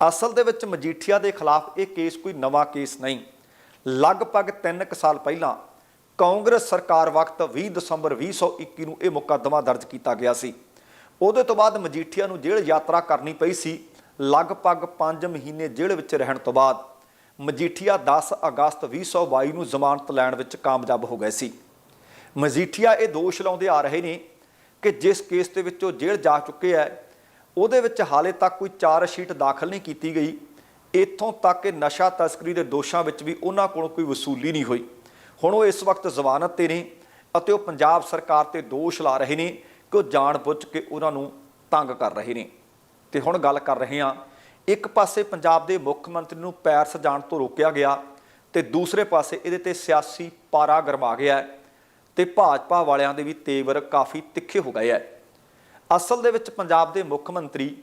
S1: ਅਸਲ ਦੇ ਵਿੱਚ ਮਜੀਠੀਆ ਦੇ ਖਿਲਾਫ ਇਹ ਕੇਸ ਕੋਈ ਨਵਾਂ ਕੇਸ ਨਹੀਂ। ਲਗਭਗ 3 ਕੁ ਸਾਲ ਪਹਿਲਾਂ ਕਾਂਗਰਸ ਸਰਕਾਰ ਵਕਤ 20 ਦਸੰਬਰ 2021 ਨੂੰ ਇਹ ਮੁਕੱਦਮਾ ਦਰਜ ਕੀਤਾ ਗਿਆ ਸੀ। ਉਹਦੇ ਤੋਂ ਬਾਅਦ ਮਜੀਠੀਆ ਨੂੰ ਜੇਲ੍ਹ ਯਾਤਰਾ ਕਰਨੀ ਪਈ ਸੀ। ਲਗਭਗ 5 ਮਹੀਨੇ ਜੇਲ੍ਹ ਵਿੱਚ ਰਹਿਣ ਤੋਂ ਬਾਅਦ ਮਜੀਠੀਆ 10 ਅਗਸਤ 2022 ਨੂੰ ਜ਼ਮਾਨਤ ਲੈਣ ਵਿੱਚ ਕਾਮਯਾਬ ਹੋ ਗਏ ਸੀ। ਮਜੀਠੀਆ ਇਹ ਦੋਸ਼ ਲਾਉਂਦੇ ਆ ਰਹੇ ਨੇ ਕਿ ਜਿਸ ਕੇਸ ਦੇ ਵਿੱਚ ਉਹ ਜੇਲ੍ਹ ਜਾ ਚੁੱਕੇ ਹੈ ਉਹਦੇ ਵਿੱਚ ਹਾਲੇ ਤੱਕ ਕੋਈ ਚਾਰਜ ਸ਼ੀਟ ਦਾਖਲ ਨਹੀਂ ਕੀਤੀ ਗਈ। ਇੱਥੋਂ ਤੱਕ ਕਿ ਨਸ਼ਾ ਤਸਕਰੀ ਦੇ ਦੋਸ਼ਾਂ ਵਿੱਚ ਵੀ ਉਹਨਾਂ ਕੋਲੋਂ ਕੋਈ ਵਸੂਲੀ ਨਹੀਂ ਹੋਈ। ਹੁਣ ਉਹ ਇਸ ਵਕਤ ਜ਼ਮਾਨਤ ਤੇ ਨੇ ਅਤੇ ਉਹ ਪੰਜਾਬ ਸਰਕਾਰ ਤੇ ਦੋਸ਼ ਲਾ ਰਹੇ ਨੇ ਕਿ ਉਹ ਜਾਣਬੁੱਝ ਕੇ ਉਹਨਾਂ ਨੂੰ ਤੰਗ ਕਰ ਰਹੇ ਨੇ। ਤੇ ਹੁਣ ਗੱਲ ਕਰ ਰਹੇ ਹਾਂ ਇੱਕ ਪਾਸੇ ਪੰਜਾਬ ਦੇ ਮੁੱਖ ਮੰਤਰੀ ਨੂੰ ਪੈਰ ਸਜਾਣ ਤੋਂ ਰੋਕਿਆ ਗਿਆ ਤੇ ਦੂਸਰੇ ਪਾਸੇ ਇਹਦੇ ਤੇ ਸਿਆਸੀ ਪਾਰਾ ਗਰਮਾ ਗਿਆ ਹੈ ਤੇ ਭਾਜਪਾ ਵਾਲਿਆਂ ਦੇ ਵੀ ਤੇਵਰ ਕਾਫੀ ਤਿੱਖੇ ਹੋ ਗਏ ਹੈ ਅਸਲ ਦੇ ਵਿੱਚ ਪੰਜਾਬ ਦੇ ਮੁੱਖ ਮੰਤਰੀ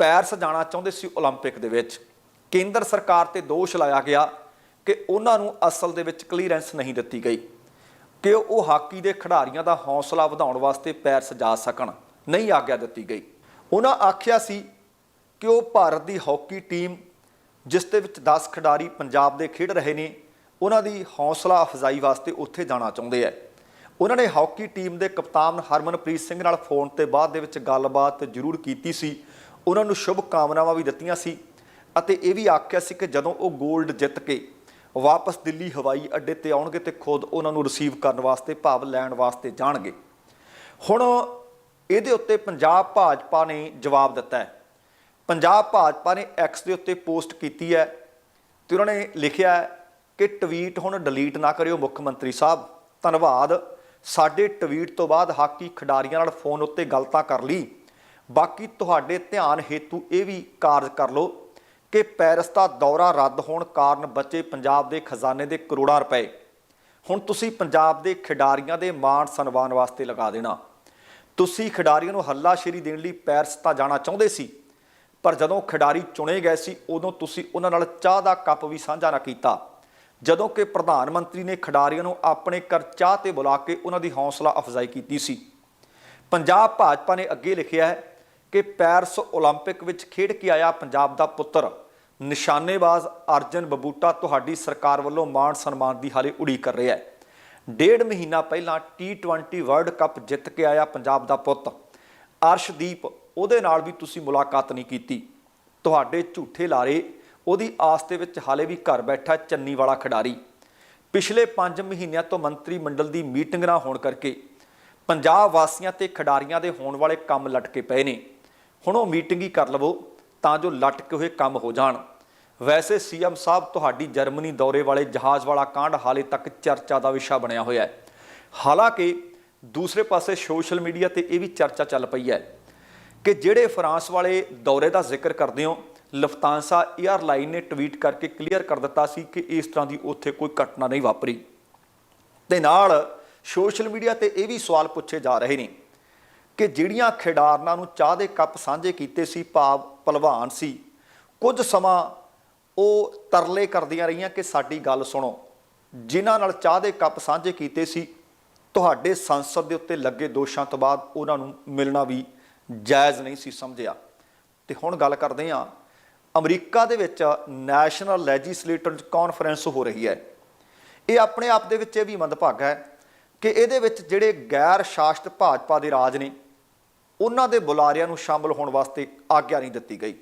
S1: ਪੈਰ ਸਜਾਣਾ ਚਾਹੁੰਦੇ ਸੀ 올림픽 ਦੇ ਵਿੱਚ ਕੇਂਦਰ ਸਰਕਾਰ ਤੇ ਦੋਸ਼ ਲਾਇਆ ਗਿਆ ਕਿ ਉਹਨਾਂ ਨੂੰ ਅਸਲ ਦੇ ਵਿੱਚ ਕਲੀਅਰੈਂਸ ਨਹੀਂ ਦਿੱਤੀ ਗਈ ਕਿ ਉਹ ਹਾਕੀ ਦੇ ਖਿਡਾਰੀਆਂ ਦਾ ਹੌਸਲਾ ਵਧਾਉਣ ਵਾਸਤੇ ਪੈਰ ਸਜਾ ਸਕਣ ਨਹੀਂ ਆਗਿਆ ਦਿੱਤੀ ਗਈ ਉਹਨਾਂ ਆਖਿਆ ਸੀ ਕਿ ਉਹ ਭਾਰਤ ਦੀ ਹਾਕੀ ਟੀਮ, ਜਿਸ ਦੇ ਵਿੱਚ 10 ਖਿਡਾਰੀ ਪੰਜਾਬ ਦੇ ਖੇਡ ਰਹੇ ਨੇ, ਉਹਨਾਂ ਦੀ ਹੌਸਲਾ ਅਫਜ਼ਾਈ ਵਾਸਤੇ ਉੱਥੇ ਜਾਣਾ ਚਾਹੁੰਦੇ ਆ। ਉਹਨਾਂ ਨੇ ਹਾਕੀ ਟੀਮ ਦੇ ਕਪਤਾਨ ਹਰਮਨਪ੍ਰੀਤ ਸਿੰਘ ਨਾਲ ਫੋਨ ਤੇ ਬਾਅਦ ਦੇ ਵਿੱਚ ਗੱਲਬਾਤ ਜ਼ਰੂਰ ਕੀਤੀ ਸੀ। ਉਹਨਾਂ ਨੂੰ ਸ਼ੁਭ ਕਾਮਨਾਵਾਂ ਵੀ ਦਿੱਤੀਆਂ ਸੀ ਅਤੇ ਇਹ ਵੀ ਆਖਿਆ ਸੀ ਕਿ ਜਦੋਂ ਉਹ 골ਡ ਜਿੱਤ ਕੇ ਵਾਪਸ ਦਿੱਲੀ ਹਵਾਈ ਅੱਡੇ ਤੇ ਆਉਣਗੇ ਤੇ ਖੁਦ ਉਹਨਾਂ ਨੂੰ ਰਿਸੀਵ ਕਰਨ ਵਾਸਤੇ, ਭਾਵ ਲੈਣ ਵਾਸਤੇ ਜਾਣਗੇ। ਹੁਣ ਇਹਦੇ ਉੱਤੇ ਪੰਜਾਬ ਭਾਜਪਾ ਨੇ ਜਵਾਬ ਦਿੱਤਾ ਹੈ। ਪੰਜਾਬ ਭਾਜਪਾ ਨੇ ਐਕਸ ਦੇ ਉੱਤੇ ਪੋਸਟ ਕੀਤੀ ਹੈ ਤੇ ਉਹਨਾਂ ਨੇ ਲਿਖਿਆ ਹੈ ਕਿ ਟਵੀਟ ਹੁਣ ਡਿਲੀਟ ਨਾ ਕਰਿਓ ਮੁੱਖ ਮੰਤਰੀ ਸਾਹਿਬ। ਧੰਨਵਾਦ। ਸਾਡੇ ਟਵੀਟ ਤੋਂ ਬਾਅਦ ਹਾਕੀ ਖਿਡਾਰੀਆਂ ਨਾਲ ਫੋਨ ਉੱਤੇ ਗੱਲ ਤਾਂ ਕਰ ਲਈ। ਬਾਕੀ ਤੁਹਾਡੇ ਧਿਆਨ ਹੇਤੂ ਇਹ ਵੀ ਕਾਰਜ ਕਰ ਲਓ ਕਿ ਪੈਰਿਸ ਦਾ ਦੌਰਾ ਰੱਦ ਹੋਣ ਕਾਰਨ ਬਚੇ ਪੰਜਾਬ ਦੇ ਖਜ਼ਾਨੇ ਦੇ ਕਰੋੜਾਂ ਰੁਪਏ। ਹੁਣ ਤੁਸੀਂ ਪੰਜਾਬ ਦੇ ਖਿਡਾਰੀਆਂ ਦੇ ਮਾਣ ਸਨਮਾਨ ਵਾਸਤੇ ਲਗਾ ਦੇਣਾ। ਤੁਸੀਂ ਖਿਡਾਰੀਆਂ ਨੂੰ ਹੱਲਾਸ਼ੇਰੀ ਦੇਣ ਲਈ ਪੈਰਿਸ ਤਾਂ ਜਾਣਾ ਚਾਹੁੰਦੇ ਸੀ। ਪਰ ਜਦੋਂ ਖਿਡਾਰੀ ਚੁਣੇ ਗਏ ਸੀ ਉਦੋਂ ਤੁਸੀਂ ਉਹਨਾਂ ਨਾਲ ਚਾਹ ਦਾ ਕੱਪ ਵੀ ਸਾਂਝਾ ਨਾ ਕੀਤਾ ਜਦੋਂ ਕਿ ਪ੍ਰਧਾਨ ਮੰਤਰੀ ਨੇ ਖਿਡਾਰੀਆਂ ਨੂੰ ਆਪਣੇ ਘਰ ਚਾਹ ਤੇ ਬੁਲਾ ਕੇ ਉਹਨਾਂ ਦੀ ਹੌਸਲਾ ਅਫਜ਼ਾਈ ਕੀਤੀ ਸੀ ਪੰਜਾਬ ਭਾਜਪਾ ਨੇ ਅੱਗੇ ਲਿਖਿਆ ਹੈ ਕਿ ਪੈਰਿਸ 올림픽 ਵਿੱਚ ਖੇਡ ਕੇ ਆਇਆ ਪੰਜਾਬ ਦਾ ਪੁੱਤਰ ਨਿਸ਼ਾਨੇਬਾਜ਼ ਅਰਜਨ ਬਬੂਟਾ ਤੁਹਾਡੀ ਸਰਕਾਰ ਵੱਲੋਂ ਮਾਣ ਸਨਮਾਨ ਦੀ ਹਾਲੇ ਉਡੀਕ ਕਰ ਰਿਹਾ ਹੈ ਡੇਢ ਮਹੀਨਾ ਪਹਿਲਾਂ T20 ਵਰਲਡ ਕੱਪ ਜਿੱਤ ਕੇ ਆਇਆ ਪੰਜਾਬ ਦਾ ਪੁੱਤ ਅਰਸ਼ਦੀਪ ਉਹਦੇ ਨਾਲ ਵੀ ਤੁਸੀਂ ਮੁਲਾਕਾਤ ਨਹੀਂ ਕੀਤੀ। ਤੁਹਾਡੇ ਝੂਠੇ ਲਾਰੇ, ਉਹਦੀ ਆਸ ਦੇ ਵਿੱਚ ਹਾਲੇ ਵੀ ਘਰ ਬੈਠਾ ਚੰਨੀ ਵਾਲਾ ਖਿਡਾਰੀ। ਪਿਛਲੇ 5 ਮਹੀਨਿਆਂ ਤੋਂ ਮੰਤਰੀ ਮੰਡਲ ਦੀ ਮੀਟਿੰਗ ਨਾ ਹੋਣ ਕਰਕੇ ਪੰਜਾਬ ਵਾਸੀਆਂ ਤੇ ਖਿਡਾਰੀਆਂ ਦੇ ਹੋਣ ਵਾਲੇ ਕੰਮ ਲਟਕੇ ਪਏ ਨੇ। ਹੁਣ ਉਹ ਮੀਟਿੰਗ ਹੀ ਕਰ ਲਵੋ, ਤਾਂ ਜੋ ਲਟਕੇ ਹੋਏ ਕੰਮ ਹੋ ਜਾਣ। ਵੈਸੇ ਸੀਐਮ ਸਾਹਿਬ, ਤੁਹਾਡੀ ਜਰਮਨੀ ਦੌਰੇ ਵਾਲੇ ਜਹਾਜ਼ ਵਾਲਾ ਕਾਂਡ ਹਾਲੇ ਤੱਕ ਚਰਚਾ ਦਾ ਵਿਸ਼ਾ ਬਣਿਆ ਹੋਇਆ ਹੈ। ਹਾਲਾਂਕਿ ਦੂਸਰੇ ਪਾਸੇ ਸੋਸ਼ਲ ਮੀਡੀਆ ਤੇ ਇਹ ਵੀ ਚਰਚਾ ਚੱਲ ਪਈ ਹੈ। ਕਿ ਜਿਹੜੇ ਫਰਾਂਸ ਵਾਲੇ ਦੌਰੇ ਦਾ ਜ਼ਿਕਰ ਕਰਦੇ ਹੋ, ਲਫਤਾਂਸਾ 에ਅਰਲਾਈਨ ਨੇ ਟਵੀਟ ਕਰਕੇ ਕਲੀਅਰ ਕਰ ਦਿੱਤਾ ਸੀ ਕਿ ਇਸ ਤਰ੍ਹਾਂ ਦੀ ਉੱਥੇ ਕੋਈ ਘਟਨਾ ਨਹੀਂ ਵਾਪਰੀ। ਤੇ ਨਾਲ ਸੋਸ਼ਲ ਮੀਡੀਆ ਤੇ ਇਹ ਵੀ ਸਵਾਲ ਪੁੱਛੇ ਜਾ ਰਹੇ ਨੇ ਕਿ ਜਿਹੜੀਆਂ ਖਿਡਾਰਨਾਂ ਨੂੰ ਚਾਹ ਦੇ ਕੱਪ ਸਾਂਝੇ ਕੀਤੇ ਸੀ ਭਾਵ ਪਹਿਲਵਾਨ ਸੀ, ਕੁਝ ਸਮਾਂ ਉਹ ਤਰਲੇ ਕਰਦੀਆਂ ਰਹੀਆਂ ਕਿ ਸਾਡੀ ਗੱਲ ਸੁਣੋ, ਜਿਨ੍ਹਾਂ ਨਾਲ ਚਾਹ ਦੇ ਕੱਪ ਸਾਂਝੇ ਕੀਤੇ ਸੀ, ਤੁਹਾਡੇ ਸੰਸਦ ਦੇ ਉੱਤੇ ਲੱਗੇ ਦੋਸ਼ਾਂ ਤੋਂ ਬਾਅਦ ਉਹਨਾਂ ਨੂੰ ਮਿਲਣਾ ਵੀ ਜਾਇਜ਼ ਨਹੀਂ ਸੀ ਸਮਝਿਆ। ਤੇ ਹੁਣ ਗੱਲ ਕਰਦੇ ਹਾਂ, ਅਮਰੀਕਾ ਦੇ ਵਿੱਚ ਨੈਸ਼ਨਲ ਲੈਜਿਸਲੇਟਰ ਕਾਨਫਰੰਸ ਹੋ ਰਹੀ ਹੈ। ਇਹ ਆਪਣੇ ਆਪ ਦੇ ਵਿੱਚ ਇਹ ਵੀ ਮੰਦਭਾਗਾ ਹੈ ਕਿ ਇਹਦੇ ਵਿੱਚ ਜਿਹੜੇ ਗੈਰ ਸ਼ਾਸਤ ਭਾਜਪਾ ਦੇ ਰਾਜ ਨੇ, ਉਹਨਾਂ ਦੇ ਬੁਲਾਰਿਆਂ ਨੂੰ ਸ਼ਾਮਲ ਹੋਣ ਵਾਸਤੇ ਆਗਿਆ ਨਹੀਂ ਦਿੱਤੀ ਗਈ।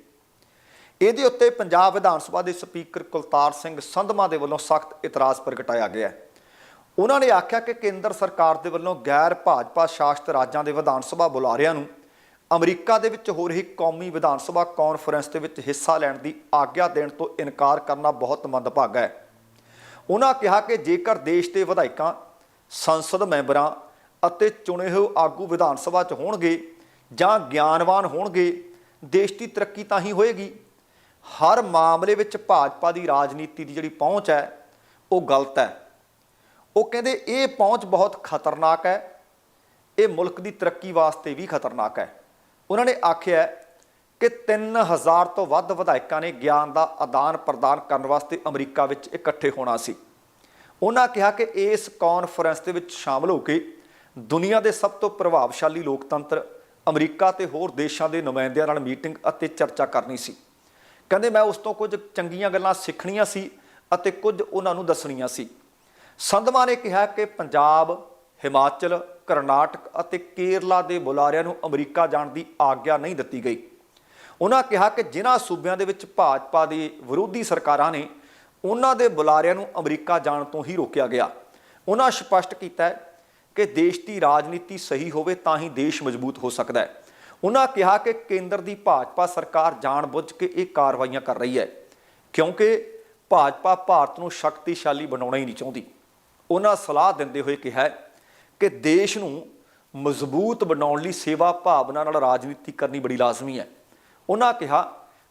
S1: ਇਹਦੇ ਉੱਤੇ ਪੰਜਾਬ ਵਿਧਾਨ ਸਭਾ ਦੇ ਸਪੀਕਰ ਕੁਲਤਾਰ ਸਿੰਘ ਸੰਧਮਾ ਦੇ ਵੱਲੋਂ ਸਖਤ ਇਤਰਾਜ਼ ਪ੍ਰਗਟਾਇਆ ਗਿਆ ਹੈ। ਉਹਨਾਂ ਨੇ ਆਖਿਆ ਕਿ ਕੇਂਦਰ ਸਰਕਾਰ ਦੇ ਵੱਲੋਂ ਗੈਰ ਭਾਜਪਾ ਸ਼ਾਸਤ ਰਾਜਾਂ ਦੇ ਵਿਧਾਨ ਸਭਾ ਬੁਲਾਰਿਆਂ ਨੂੰ ਅਮਰੀਕਾ ਦੇ ਵਿੱਚ ਹੋ ਰਹੀ ਕੌਮੀ ਵਿਧਾਨ ਸਭਾ ਕਾਨਫਰੰਸ ਦੇ ਵਿੱਚ ਹਿੱਸਾ ਲੈਣ ਦੀ ਆਗਿਆ ਦੇਣ ਤੋਂ ਇਨਕਾਰ ਕਰਨਾ ਬਹੁਤ ਮੰਦਭਾਗਾ ਹੈ। ਉਹਨਾਂ ਕਿਹਾ ਕਿ ਜੇਕਰ ਦੇਸ਼ ਦੇ ਵਿਧਾਇਕਾਂ, ਸੰਸਦ ਮੈਂਬਰਾਂ ਅਤੇ ਚੁਣੇ ਹੋਏ ਆਗੂ ਵਿਧਾਨ ਸਭਾ 'ਚ ਹੋਣਗੇ ਜਾਂ ਗਿਆਨਵਾਨ ਹੋਣਗੇ, ਦੇਸ਼ ਦੀ ਤਰੱਕੀ ਤਾਂ ਹੀ ਹੋਏਗੀ। ਹਰ ਮਾਮਲੇ ਵਿੱਚ ਭਾਜਪਾ ਦੀ ਰਾਜਨੀਤੀ ਦੀ ਜਿਹੜੀ ਪਹੁੰਚ ਹੈ, ਉਹ ਗਲਤ ਹੈ। ਉਹ ਕਹਿੰਦੇ ਇਹ ਪਹੁੰਚ ਬਹੁਤ ਖਤਰਨਾਕ ਹੈ। ਇਹ ਮੁਲਕ ਦੀ ਤਰੱਕੀ ਵਾਸਤੇ ਵੀ ਖਤਰਨਾਕ ਹੈ। ਉਹਨਾਂ ਨੇ ਆਖਿਆ ਹੈ ਕਿ 3000 ਤੋਂ ਵੱਧ ਵਿਧਾਇਕਾਂ ਨੇ ਗਿਆਨ ਦਾ ਆਦਾਨ ਪ੍ਰਦਾਨ ਕਰਨ ਵਾਸਤੇ ਅਮਰੀਕਾ ਵਿੱਚ ਇਕੱਠੇ ਹੋਣਾ ਸੀ। ਉਹਨਾਂ ਕਿਹਾ ਕਿ ਇਸ ਕਾਨਫਰੰਸ ਦੇ ਵਿੱਚ ਸ਼ਾਮਲ ਹੋ ਕੇ ਦੁਨੀਆ ਦੇ ਸਭ ਤੋਂ ਪ੍ਰਭਾਵਸ਼ਾਲੀ ਲੋਕਤੰਤਰ ਅਮਰੀਕਾ ਤੇ ਹੋਰ ਦੇਸ਼ਾਂ ਦੇ ਨੁਮਾਇੰਦਿਆਂ ਨਾਲ ਮੀਟਿੰਗ ਅਤੇ ਚਰਚਾ ਕਰਨੀ ਸੀ। ਕਹਿੰਦੇ, ਮੈਂ ਉਸ ਤੋਂ ਕੁਝ ਚੰਗੀਆਂ ਗੱਲਾਂ ਸਿੱਖਣੀਆਂ ਸੀ ਅਤੇ ਕੁਝ ਉਹਨਾਂ ਨੂੰ ਦੱਸਣੀਆਂ ਸੀ। ਸੰਧਵਾ ਨੇ ਕਿਹਾ ਕਿ ਪੰਜਾਬ, ਹਿਮਾਚਲ ਕਰਨਾਟਕ ਅਤੇ ਕੇਰਲਾ ਦੇ ਬੁਲਾਰਿਆਂ ਨੂੰ ਅਮਰੀਕਾ ਜਾਣ ਦੀ ਆਗਿਆ ਨਹੀਂ ਦਿੱਤੀ ਗਈ। ਉਹਨਾਂ ਕਿਹਾ ਕਿ ਜਿਨ੍ਹਾਂ ਸੂਬਿਆਂ ਦੇ ਵਿੱਚ ਭਾਜਪਾ ਦੀ ਵਿਰੋਧੀ ਸਰਕਾਰਾਂ ਨੇ, ਉਹਨਾਂ ਦੇ ਬੁਲਾਰਿਆਂ ਨੂੰ ਅਮਰੀਕਾ ਜਾਣ ਤੋਂ ਹੀ ਰੋਕਿਆ ਗਿਆ। ਉਹਨਾਂ ਸਪਸ਼ਟ ਕੀਤਾ ਕਿ ਦੇਸ਼ ਦੀ ਰਾਜਨੀਤੀ ਸਹੀ ਹੋਵੇ ਤਾਂ ਹੀ ਦੇਸ਼ ਮਜ਼ਬੂਤ ਹੋ ਸਕਦਾ ਹੈ। ਉਹਨਾਂ ਕਿਹਾ ਕਿ ਕੇਂਦਰ ਦੀ ਭਾਜਪਾ ਸਰਕਾਰ ਜਾਣਬੁੱਝ ਕੇ ਇਹ ਕਾਰਵਾਈਆਂ ਕਰ ਰਹੀ ਹੈ, ਕਿਉਂਕਿ ਭਾਜਪਾ ਭਾਰਤ ਨੂੰ ਸ਼ਕਤੀਸ਼ਾਲੀ ਬਣਾਉਣਾ ਹੀ ਨਹੀਂ ਚਾਹੁੰਦੀ। ਉਹਨਾਂ ਸਲਾਹ ਦਿੰਦੇ ਹੋਏ ਕਿਹਾ ਕਿ ਦੇਸ਼ ਨੂੰ ਮਜ਼ਬੂਤ ਬਣਾਉਣ ਲਈ ਸੇਵਾ ਭਾਵਨਾ ਨਾਲ ਰਾਜਨੀਤੀ ਕਰਨੀ ਬੜੀ ਲਾਜ਼ਮੀ ਹੈ। ਉਹਨਾਂ ਕਿਹਾ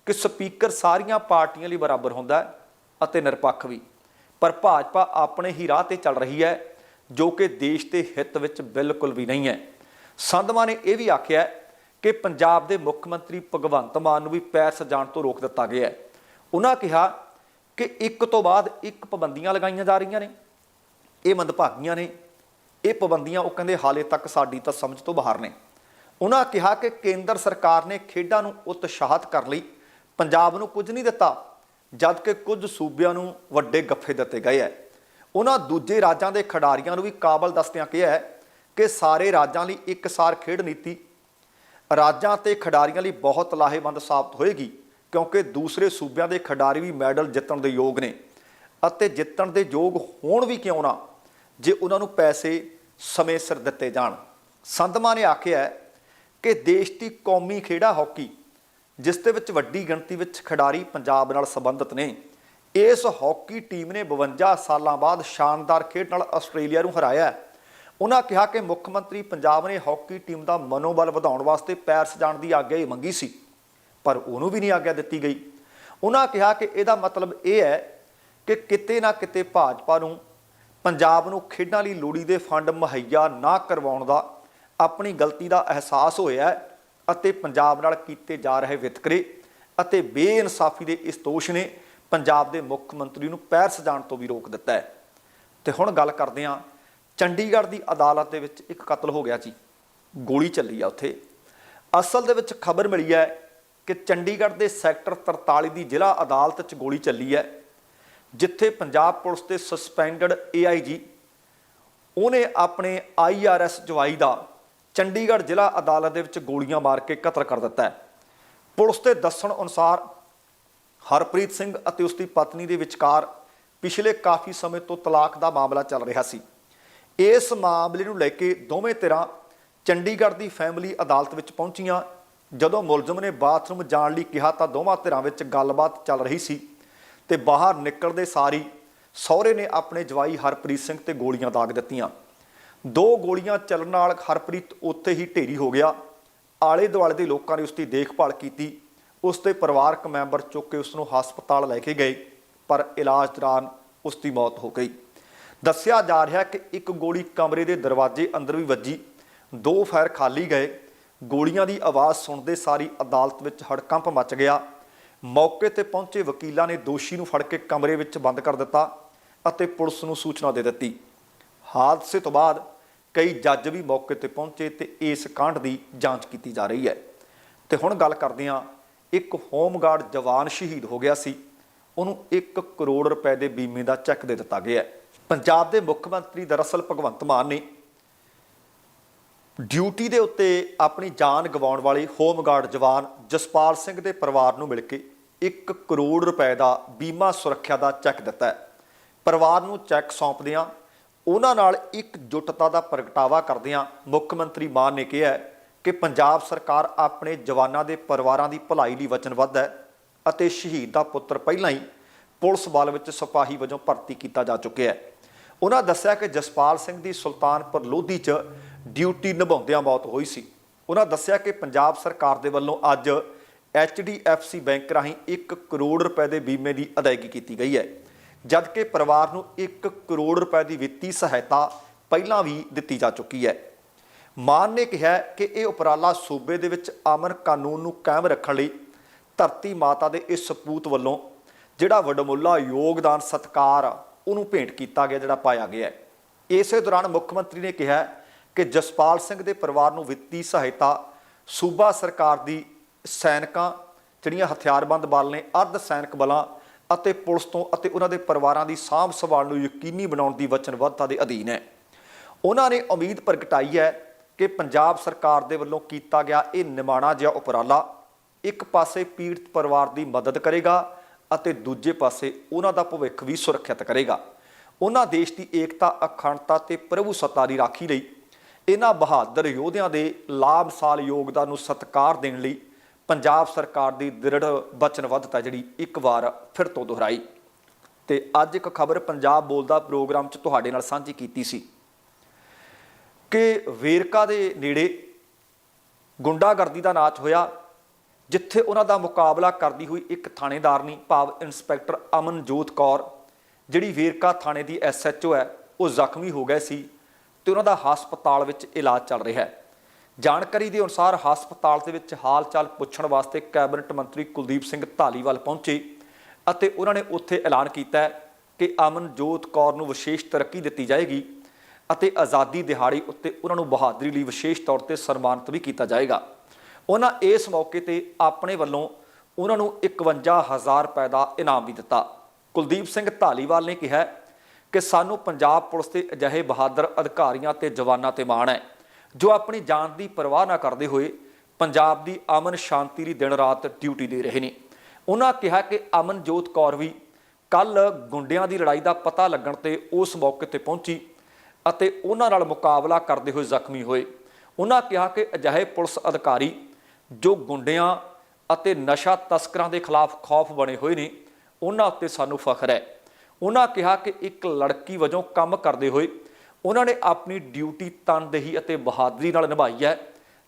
S1: ਕਿ ਸਪੀਕਰ ਸਾਰੀਆਂ ਪਾਰਟੀਆਂ ਲਈ ਬਰਾਬਰ ਹੁੰਦਾ ਹੈ ਅਤੇ ਨਿਰਪੱਖ ਵੀ। ਪਰ ਭਾਜਪਾ ਆਪਣੇ ਹੀ ਰਾਹ ਤੇ ਚੱਲ ਰਹੀ ਹੈ, ਜੋ ਕਿ ਦੇਸ਼ ਦੇ ਹਿੱਤ ਵਿੱਚ ਬਿਲਕੁਲ ਵੀ ਨਹੀਂ ਹੈ। ਸੰਧਵਾ ਨੇ ਇਹ ਵੀ ਆਖਿਆ ਕਿ ਪੰਜਾਬ ਦੇ ਮੁੱਖ ਮੰਤਰੀ ਭਗਵੰਤ ਮਾਨ ਨੂੰ ਵੀ ਪੈਰ ਸਜਾਣ ਤੋਂ ਰੋਕ ਦਿੱਤਾ ਗਿਆ ਹੈ। ਉਹਨਾਂ ਕਿਹਾ ਕਿ ਇੱਕ ਤੋਂ ਬਾਅਦ ਇੱਕ ਪਾਬੰਦੀਆਂ ਲਗਾਈਆਂ ਜਾ ਰਹੀਆਂ ਨੇ, ਇਹ ਮੰਦਭਾਗੀਆਂ ਨੇ। ਇਹ ਪਾਬੰਦੀਆਂ ਉਹ ਕਹਿੰਦੇ ਹਾਲੇ ਤੱਕ ਸਾਡੀ ਤਾਂ ਸਮਝ ਤੋਂ ਬਾਹਰ ਨੇ। ਉਹਨਾਂ ਕਿਹਾ ਕਿ ਕੇਂਦਰ ਸਰਕਾਰ ਨੇ ਖੇਡਾਂ ਨੂੰ ਉਤਸ਼ਾਹਤ ਕਰਨ ਲਈ। ਪੰਜਾਬ ਨੂੰ ਕੁਝ ਨਹੀਂ ਦਿੱਤਾ ਜਦ ਕਿ ਕੁਝ ਸੂਬਿਆਂ ਨੂੰ ਵੱਡੇ ਗੱਫੇ ਦਿੱਤੇ ਗਏ ਹੈ ਉਹਨਾਂ ਦੂਜੇ ਰਾਜਾਂ ਦੇ ਖਿਡਾਰੀਆਂ ਨੂੰ ਵੀ ਕਾਬਲ ਦੱਸਦਿਆਂ ਕਿਹਾ ਹੈ ਕਿ ਸਾਰੇ ਰਾਜਾਂ ਲਈ ਇੱਕਸਾਰ ਖੇਡ ਨੀਤੀ, ਰਾਜਾਂ ਤੇ ਖਿਡਾਰੀਆਂ ਲਈ ਬਹੁਤ ਲਾਹੇਵੰਦ ਸਾਬਤ ਹੋਏਗੀ, ਕਿਉਂਕਿ ਦੂਸਰੇ ਸੂਬਿਆਂ ਦੇ ਖਿਡਾਰੀ ਵੀ ਮੈਡਲ ਜਿੱਤਣ ਦੇ ਯੋਗ ਨੇ। ਅਤੇ ਜਿੱਤਣ ਦੇ ਯੋਗ ਹੋਣ ਵੀ ਕਿਉਂ ਨਾ, ਜੇ ਉਹਨਾਂ ਨੂੰ ਪੈਸੇ ਸਮੇਂ ਸਿਰ ਦਿੱਤੇ ਜਾਣ। ਸੰਧਮਾ ਨੇ ਆਖਿਆ ਕਿ ਦੇਸ਼ ਦੀ ਕੌਮੀ ਖੇਡਾ ਹਾਕੀ, ਜਿਸ ਦੇ ਵਿੱਚ ਵੱਡੀ ਗਿਣਤੀ ਵਿੱਚ ਖਿਡਾਰੀ ਪੰਜਾਬ ਨਾਲ ਸੰਬੰਧਿਤ ਨੇ, ਇਸ ਹਾਕੀ ਟੀਮ ਨੇ 52 ਸਾਲਾਂ ਬਾਅਦ ਸ਼ਾਨਦਾਰ ਖੇਡ ਨਾਲ ਆਸਟ੍ਰੇਲੀਆ ਨੂੰ ਹਰਾਇਆ ਉਹਨਾਂ ਕਿਹਾ ਕਿ ਮੁੱਖ ਮੰਤਰੀ ਪੰਜਾਬ ਨੇ ਹਾਕੀ ਟੀਮ ਦਾ ਮਨੋਬਲ ਵਧਾਉਣ ਵਾਸਤੇ ਪੈਰ ਜਾਣ ਦੀ ਆਗਿਆ ਹੀ ਮੰਗੀ ਸੀ, ਪਰ ਉਹਨੂੰ ਵੀ ਨਹੀਂ ਆਗਿਆ ਦਿੱਤੀ ਗਈ। ਉਹਨਾਂ ਕਿਹਾ ਕਿ ਇਹਦਾ ਮਤਲਬ ਇਹ ਹੈ ਕਿ ਕਿਤੇ ਨਾ ਕਿਤੇ ਭਾਜਪਾ ਨੂੰ ਪੰਜਾਬ ਨੂੰ ਖੇਡਾਂ ਲਈ ਲੋੜੀ ਦੇ ਫੰਡ ਮੁਹੱਈਆ ਨਾ ਕਰਵਾਉਣ ਦਾ ਆਪਣੀ ਗਲਤੀ ਦਾ ਅਹਿਸਾਸ ਹੋਇਆ ਅਤੇ ਪੰਜਾਬ ਨਾਲ ਕੀਤੇ ਜਾ ਰਹੇ ਵਿਤਕਰੇ ਅਤੇ ਬੇਇਨਸਾਫੀ ਦੇ ਇਸ ਦੋਸ਼ ਨੇ ਪੰਜਾਬ ਦੇ ਮੁੱਖ ਮੰਤਰੀ ਨੂੰ ਪੈਰ ਸਜਾਉਣ ਤੋਂ ਵੀ ਰੋਕ ਦਿੱਤਾ ਹੈ। ਤੇ ਹੁਣ ਗੱਲ ਕਰਦੇ ਹਾਂ ਚੰਡੀਗੜ੍ਹ ਦੀ ਅਦਾਲਤ ਦੇ ਵਿੱਚ ਇੱਕ ਕਤਲ ਹੋ ਗਿਆ ਜੀ। ਗੋਲੀ ਚੱਲੀ ਆ ਉੱਥੇ। ਅਸਲ ਦੇ ਵਿੱਚ ਖਬਰ ਮਿਲੀ ਹੈ ਕਿ ਚੰਡੀਗੜ੍ਹ ਦੇ ਸੈਕਟਰ 43 ਦੀ ਜ਼ਿਲ੍ਹਾ ਅਦਾਲਤ 'ਚ ਗੋਲੀ ਚੱਲੀ ਹੈ। ਜਿੱਥੇ ਪੰਜਾਬ ਪੁਲਿਸ ਦੇ ਸਸਪੈਂਡਡ ਏਆਈਜੀ ਉਹਨੇ ਆਪਣੇ ਆਈਆਰਐਸ ਜਵਾਈ ਦਾ ਚੰਡੀਗੜ੍ਹ ਜ਼ਿਲ੍ਹਾ ਅਦਾਲਤ ਦੇ ਵਿੱਚ ਗੋਲੀਆਂ ਮਾਰ ਕੇ ਕਤਲ ਕਰ ਦਿੱਤਾ ਪੁਲਿਸ ਦੇ ਦੱਸਣ ਅਨੁਸਾਰ ਹਰਪ੍ਰੀਤ ਸਿੰਘ ਅਤੇ ਉਸ ਦੀ ਪਤਨੀ ਦੇ ਵਿਚਕਾਰ ਪਿਛਲੇ ਕਾਫੀ ਸਮੇਂ ਤੋਂ ਤਲਾਕ ਦਾ ਮਾਮਲਾ ਚੱਲ ਰਿਹਾ ਸੀ। ਇਸ ਮਾਮਲੇ ਨੂੰ ਲੈ ਕੇ ਦੋਵੇਂ ਧਿਰਾਂ ਚੰਡੀਗੜ੍ਹ ਦੀ ਫੈਮਿਲੀ ਅਦਾਲਤ ਵਿੱਚ ਪਹੁੰਚੀਆਂ। ਜਦੋਂ ਮੁਲਜ਼ਮ ਨੇ ਬਾਥਰੂਮ ਜਾਣ ਲਈ ਕਿਹਾ ਤਾਂ ਦੋਵਾਂ ਧਿਰਾਂ ਵਿੱਚ ਗੱਲਬਾਤ ਚੱਲ ਰਹੀ ਸੀ। ਤੇ ਬਾਹਰ ਨਿਕਲਦੇ ਸਾਰੀ ਸਹੁਰੇ ਨੇ ਆਪਣੇ ਜਵਾਈ ਹਰਪ੍ਰੀਤ ਸਿੰਘ ਤੇ ਗੋਲੀਆਂ ਦਾਗ ਦਿੱਤੀਆਂ। ਦੋ ਗੋਲੀਆਂ ਚੱਲਣ ਨਾਲ ਹਰਪ੍ਰੀਤ ਉੱਥੇ ਹੀ ਢੇਰੀ ਹੋ ਗਿਆ। ਆਲੇ ਦੁਆਲੇ ਦੇ ਲੋਕਾਂ ਨੇ ਉਸ ਦੀ ਦੇਖਭਾਲ ਕੀਤੀ। ਉਸ ਦੇ ਪਰਿਵਾਰਕ ਮੈਂਬਰ ਚੁੱਕ ਕੇ ਉਸ ਨੂੰ ਹਸਪਤਾਲ ਲੈ ਕੇ ਗਏ, ਪਰ ਇਲਾਜ ਦੌਰਾਨ ਉਸ ਦੀ ਮੌਤ ਹੋ ਗਈ। ਦੱਸਿਆ ਜਾ ਰਿਹਾ ਕਿ ਇੱਕ ਗੋਲੀ ਕਮਰੇ ਦੇ ਦਰਵਾਜ਼ੇ ਅੰਦਰ ਵੀ ਵੱਜੀ। ਦੋ ਫਾਇਰ ਖਾਲੀ ਗਏ। ਗੋਲੀਆਂ ਦੀ ਆਵਾਜ਼ ਸੁਣਦੇ ਸਾਰੀ ਅਦਾਲਤ ਵਿੱਚ ਹੜਕੰਪ ਮਚ ਗਿਆ। ਮੌਕੇ ਤੇ ਪਹੁੰਚੇ ਵਕੀਲਾਂ ਨੇ ਦੋਸ਼ੀ ਨੂੰ ਫੜ ਕੇ ਕਮਰੇ ਵਿੱਚ ਬੰਦ ਕਰ ਦਿੱਤਾ ਅਤੇ ਪੁਲਿਸ ਨੂੰ ਸੂਚਨਾ ਦੇ ਦਿੱਤੀ। ਹਾਦਸੇ ਤੋਂ ਬਾਅਦ ਕਈ ਜੱਜ ਵੀ ਮੌਕੇ ਤੇ ਪਹੁੰਚੇ ਤੇ ਇਸ ਕਾਂਡ ਦੀ ਜਾਂਚ ਕੀਤੀ ਜਾ ਰਹੀ ਹੈ। ਤੇ ਹੁਣ ਗੱਲ ਕਰਦੇ ਹਾਂ, ਇੱਕ ਹੋਮਗਾਰਡ ਜਵਾਨ ਸ਼ਹੀਦ ਹੋ ਗਿਆ ਸੀ। ਉਹਨੂੰ 1 ਕਰੋੜ ਰੁਪਏ ਦੇ ਬੀਮੇ ਦਾ ਚੈੱਕ ਦੇ ਦਿੱਤਾ ਗਿਆ ਪੰਜਾਬ ਦੇ ਮੁੱਖ ਮੰਤਰੀ ਦਰਅਸਲ ਭਗਵੰਤ ਮਾਨ ਨੇ ਡਿਊਟੀ ਦੇ ਉੱਤੇ ਆਪਣੀ ਜਾਨ ਗਵਾਉਣ ਵਾਲੇ ਹੋਮਗਾਰਡ ਜਵਾਨ ਜਸਪਾਲ ਸਿੰਘ ਦੇ ਪਰਿਵਾਰ ਨੂੰ ਮਿਲ ਕੇ 1 ਕਰੋੜ ਰੁਪਏ ਦਾ ਬੀਮਾ ਸੁਰੱਖਿਆ ਦਾ ਚੈੱਕ ਦਿੱਤਾ ਹੈ। ਪਰਿਵਾਰ ਨੂੰ ਚੈੱਕ ਸੌਂਪਦਿਆਂ ਉਹਨਾਂ ਨਾਲ ਇੱਕ ਜੁਟਤਾ ਦਾ ਪ੍ਰਗਟਾਵਾ ਕਰਦਿਆਂ ਮੁੱਖ ਮੰਤਰੀ ਮਾਨ ਨੇ ਕਿਹਾ ਕਿ ਪੰਜਾਬ ਸਰਕਾਰ ਆਪਣੇ ਜਵਾਨਾਂ ਦੇ ਪਰਿਵਾਰਾਂ ਦੀ ਭਲਾਈ ਲਈ ਵਚਨਬੱਧ ਹੈ ਅਤੇ ਸ਼ਹੀਦ ਦਾ ਪੁੱਤਰ ਪਹਿਲਾਂ ਹੀ ਪੁਲਿਸ ਬਲ ਵਿੱਚ ਸਿਪਾਹੀ ਵਜੋਂ ਭਰਤੀ ਕੀਤਾ ਜਾ ਚੁੱਕਿਆ ਹੈ। ਉਹਨਾਂ ਦੱਸਿਆ ਕਿ ਜਸਪਾਲ ਸਿੰਘ ਦੀ ਸੁਲਤਾਨਪੁਰ ਲੋਧੀ 'ਚ ਡਿਊਟੀ ਨਿਭਾਉਂਦਿਆਂ ਮੌਤ ਹੋਈ ਸੀ। ਉਹਨਾਂ ਦੱਸਿਆ ਕਿ ਪੰਜਾਬ ਸਰਕਾਰ ਦੇ ਵੱਲੋਂ ਅੱਜ HDFC ਬੈਂਕ ਰਾਹੀਂ 1 ਕਰੋੜ ਰੁਪਏ ਦੇ ਬੀਮੇ ਦੀ ਅਦਾਇਗੀ ਕੀਤੀ ਗਈ ਹੈ। ਜਦਕਿ ਪਰਿਵਾਰ ਨੂੰ 1 ਕਰੋੜ ਰੁਪਏ ਦੀ ਵਿੱਤੀ ਸਹਾਇਤਾ ਪਹਿਲਾਂ ਵੀ ਦਿੱਤੀ ਜਾ ਚੁੱਕੀ ਹੈ। ਮਾਨ ਨੇ ਕਿਹਾ ਕਿ ਇਹ ਉਪਰਾਲਾ ਸੂਬੇ ਦੇ ਵਿੱਚ ਅਮਨ ਕਾਨੂੰਨ ਨੂੰ ਕਾਇਮ ਰੱਖਣ ਲਈ ਧਰਤੀ ਮਾਤਾ ਦੇ ਇਸ ਸਪੂਤ ਵੱਲੋਂ, ਜਿਹੜਾ ਵਡਮੁੱਲਾ ਯੋਗਦਾਨ ਸਤਕਾਰ ਉਹਨੂੰ ਭੇਂਟ ਕੀਤਾ ਗਿਆ, ਜਿਹੜਾ ਪਾਇਆ ਗਿਆ ਇਸੇ ਦੌਰਾਨ ਮੁੱਖ ਮੰਤਰੀ ਨੇ ਕਿਹਾ ਕਿ ਜਸਪਾਲ ਸਿੰਘ ਦੇ ਪਰਿਵਾਰ ਨੂੰ ਵਿੱਤੀ ਸਹਾਇਤਾ ਸੂਬਾ ਸਰਕਾਰ ਦੀ ਸੈਨਿਕਾਂ, ਜਿਹੜੀਆਂ ਹਥਿਆਰਬੰਦ ਬਲ ਨੇ, ਅਰਧ ਸੈਨਿਕ ਬਲਾਂ ਅਤੇ ਪੁਲਿਸ ਤੋਂ ਅਤੇ ਉਹਨਾਂ ਦੇ ਪਰਿਵਾਰਾਂ ਦੀ ਸਾਂਭ ਸੰਭਾਲ ਨੂੰ ਯਕੀਨੀ ਬਣਾਉਣ ਦੀ ਵਚਨਬੱਧਤਾ ਦੇ ਅਧੀਨ ਹੈ। ਉਹਨਾਂ ਨੇ ਉਮੀਦ ਪ੍ਰਗਟਾਈ ਹੈ ਕਿ ਪੰਜਾਬ ਸਰਕਾਰ ਦੇ ਵੱਲੋਂ ਕੀਤਾ ਗਿਆ ਇਹ ਨਿਮਾਣਾ ਜਿਹਾ ਉਪਰਾਲਾ ਇੱਕ ਪਾਸੇ ਪੀੜਤ ਪਰਿਵਾਰ ਦੀ ਮਦਦ ਕਰੇਗਾ ਅਤੇ ਦੂਜੇ ਪਾਸੇ ਉਹਨਾਂ ਦਾ ਭਵਿੱਖ ਵੀ ਸੁਰੱਖਿਅਤ ਕਰੇਗਾ। ਉਹਨਾਂ ਦੇਸ਼ ਦੀ ਏਕਤਾ, ਅਖੰਡਤਾ ਤੇ ਪ੍ਰਭੂ ਸੱਤਾ ਦੀ ਰਾਖੀ ਲਈ ਇਹਨਾਂ ਬਹਾਦਰ ਯੋਧਿਆਂ ਦੇ ਲਾਭਸਾਲ ਯੋਗਦਾਨ ਨੂੰ ਸਤਿਕਾਰ ਦੇਣ ਲਈ ਪੰਜਾਬ ਸਰਕਾਰ ਦੀ ਦ੍ਰਿੜ ਵਚਨਬੱਧਤਾ ਜਿਹੜੀ ਇੱਕ ਵਾਰ ਫਿਰ ਤੋਂ ਦੁਹਰਾਈ। ਤੇ ਅੱਜ ਇੱਕ ਖਬਰ ਪੰਜਾਬ ਬੋਲਦਾ ਪ੍ਰੋਗਰਾਮ 'ਚ ਤੁਹਾਡੇ ਨਾਲ ਸਾਂਝੀ ਕੀਤੀ ਸੀ ਕਿ ਵੇਰਕਾ ਦੇ ਨੇੜੇ ਗੁੰਡਾਗਰਦੀ ਦਾ ਨਾਚ ਹੋਇਆ, ਜਿੱਥੇ ਉਹਨਾਂ ਦਾ ਮੁਕਾਬਲਾ ਕਰਦੀ ਹੋਈ ਇੱਕ ਥਾਣੇਦਾਰਨੀ ਭਾਵ ਇੰਸਪੈਕਟਰ ਅਮਨਜੋਤ ਕੌਰ, ਜਿਹੜੀ ਵੇਰਕਾ ਥਾਣੇ ਦੀ ਐਸਐਚਓ ਹੈ, ਉਹ ਜ਼ਖਮੀ ਹੋ ਗਏ ਸੀ ਤੇ ਉਹਨਾਂ ਦਾ ਹਸਪਤਾਲ ਵਿੱਚ ਇਲਾਜ ਚੱਲ ਰਿਹਾ ਹੈ। ਜਾਣਕਾਰੀ ਦੇ ਅਨੁਸਾਰ ਹਸਪਤਾਲ ਦੇ ਵਿੱਚ ਹਾਲ-ਚਾਲ ਪੁੱਛਣ ਵਾਸਤੇ ਕੈਬਨਿਟ ਮੰਤਰੀ ਕੁਲਦੀਪ ਸਿੰਘ ਧਾਲੀਵਾਲ ਪਹੁੰਚੇ ਅਤੇ ਉਹਨਾਂ ਨੇ ਉੱਥੇ ਐਲਾਨ ਕੀਤਾ ਕਿ ਅਮਨਜੋਤ ਕੌਰ ਨੂੰ ਵਿਸ਼ੇਸ਼ ਤਰੱਕੀ ਦਿੱਤੀ ਜਾਏਗੀ ਅਤੇ ਆਜ਼ਾਦੀ ਦਿਹਾੜੀ ਉੱਤੇ ਉਹਨਾਂ ਨੂੰ ਬਹਾਦਰੀ ਲਈ ਵਿਸ਼ੇਸ਼ ਤੌਰ ਤੇ ਸਨਮਾਨਿਤ ਵੀ ਕੀਤਾ ਜਾਏਗਾ। ਉਹਨਾਂ ਇਸ ਮੌਕੇ ਤੇ ਆਪਣੇ ਵੱਲੋਂ ਉਹਨਾਂ ਨੂੰ 51000 ਰੁਪਏ ਦਾ ਇਨਾਮ ਵੀ ਦਿੱਤਾ। ਕੁਲਦੀਪ ਸਿੰਘ ਧਾਲੀਵਾਲ ਨੇ ਕਿਹਾ ਕਿ ਸਾਨੂੰ ਪੰਜਾਬ ਪੁਲਿਸ ਦੇ ਅਜਿਹੇ ਬਹਾਦਰ ਅਧਿਕਾਰੀਆਂ ਤੇ ਜਵਾਨਾਂ ਤੇ ਮਾਣ ਹੈ। ਜੋ ਆਪਣੀ ਜਾਨ ਦੀ ਪਰਵਾਹ ਨਾ ਕਰਦੇ ਹੋਏ ਪੰਜਾਬ ਦੀ ਅਮਨ ਸ਼ਾਂਤੀ ਲਈ ਦਿਨ ਰਾਤ ਡਿਊਟੀ ਦੇ ਰਹੇ ਨੇ। ਉਹਨਾਂ ਕਿਹਾ ਕਿ ਅਮਨਜੋਤ ਕੌਰ ਵੀ ਕੱਲ ਗੁੰਡਿਆਂ ਦੀ ਲੜਾਈ ਦਾ ਪਤਾ ਲੱਗਣ ਤੇ ਉਸ ਮੌਕੇ ਤੇ ਪਹੁੰਚੀ ਅਤੇ ਉਹਨਾਂ ਨਾਲ ਮੁਕਾਬਲਾ ਕਰਦੇ ਹੋਏ ਜ਼ਖਮੀ ਹੋਏ। ਉਹਨਾਂ ਕਿਹਾ ਕਿ ਅਜਿਹੇ ਪੁਲਿਸ ਅਧਿਕਾਰੀ ਜੋ ਗੁੰਡਿਆਂ ਅਤੇ ਨਸ਼ਾ ਤਸਕਰਾਂ ਦੇ ਖਿਲਾਫ ਖੌਫ ਬਣੇ ਹੋਏ ਨੇ, ਉਹਨਾਂ ਉੱਤੇ ਸਾਨੂੰ ਫਖਰ ਹੈ। ਉਹਨਾਂ ਕਿਹਾ ਕਿ ਇੱਕ ਲੜਕੀ ਵਜੋਂ ਕੰਮ ਕਰਦੇ ਹੋਏ ਉਹਨਾਂ ਨੇ ਆਪਣੀ ਡਿਊਟੀ ਤਨਦੇਹੀ ਅਤੇ ਬਹਾਦਰੀ ਨਾਲ ਨਿਭਾਈ ਹੈ,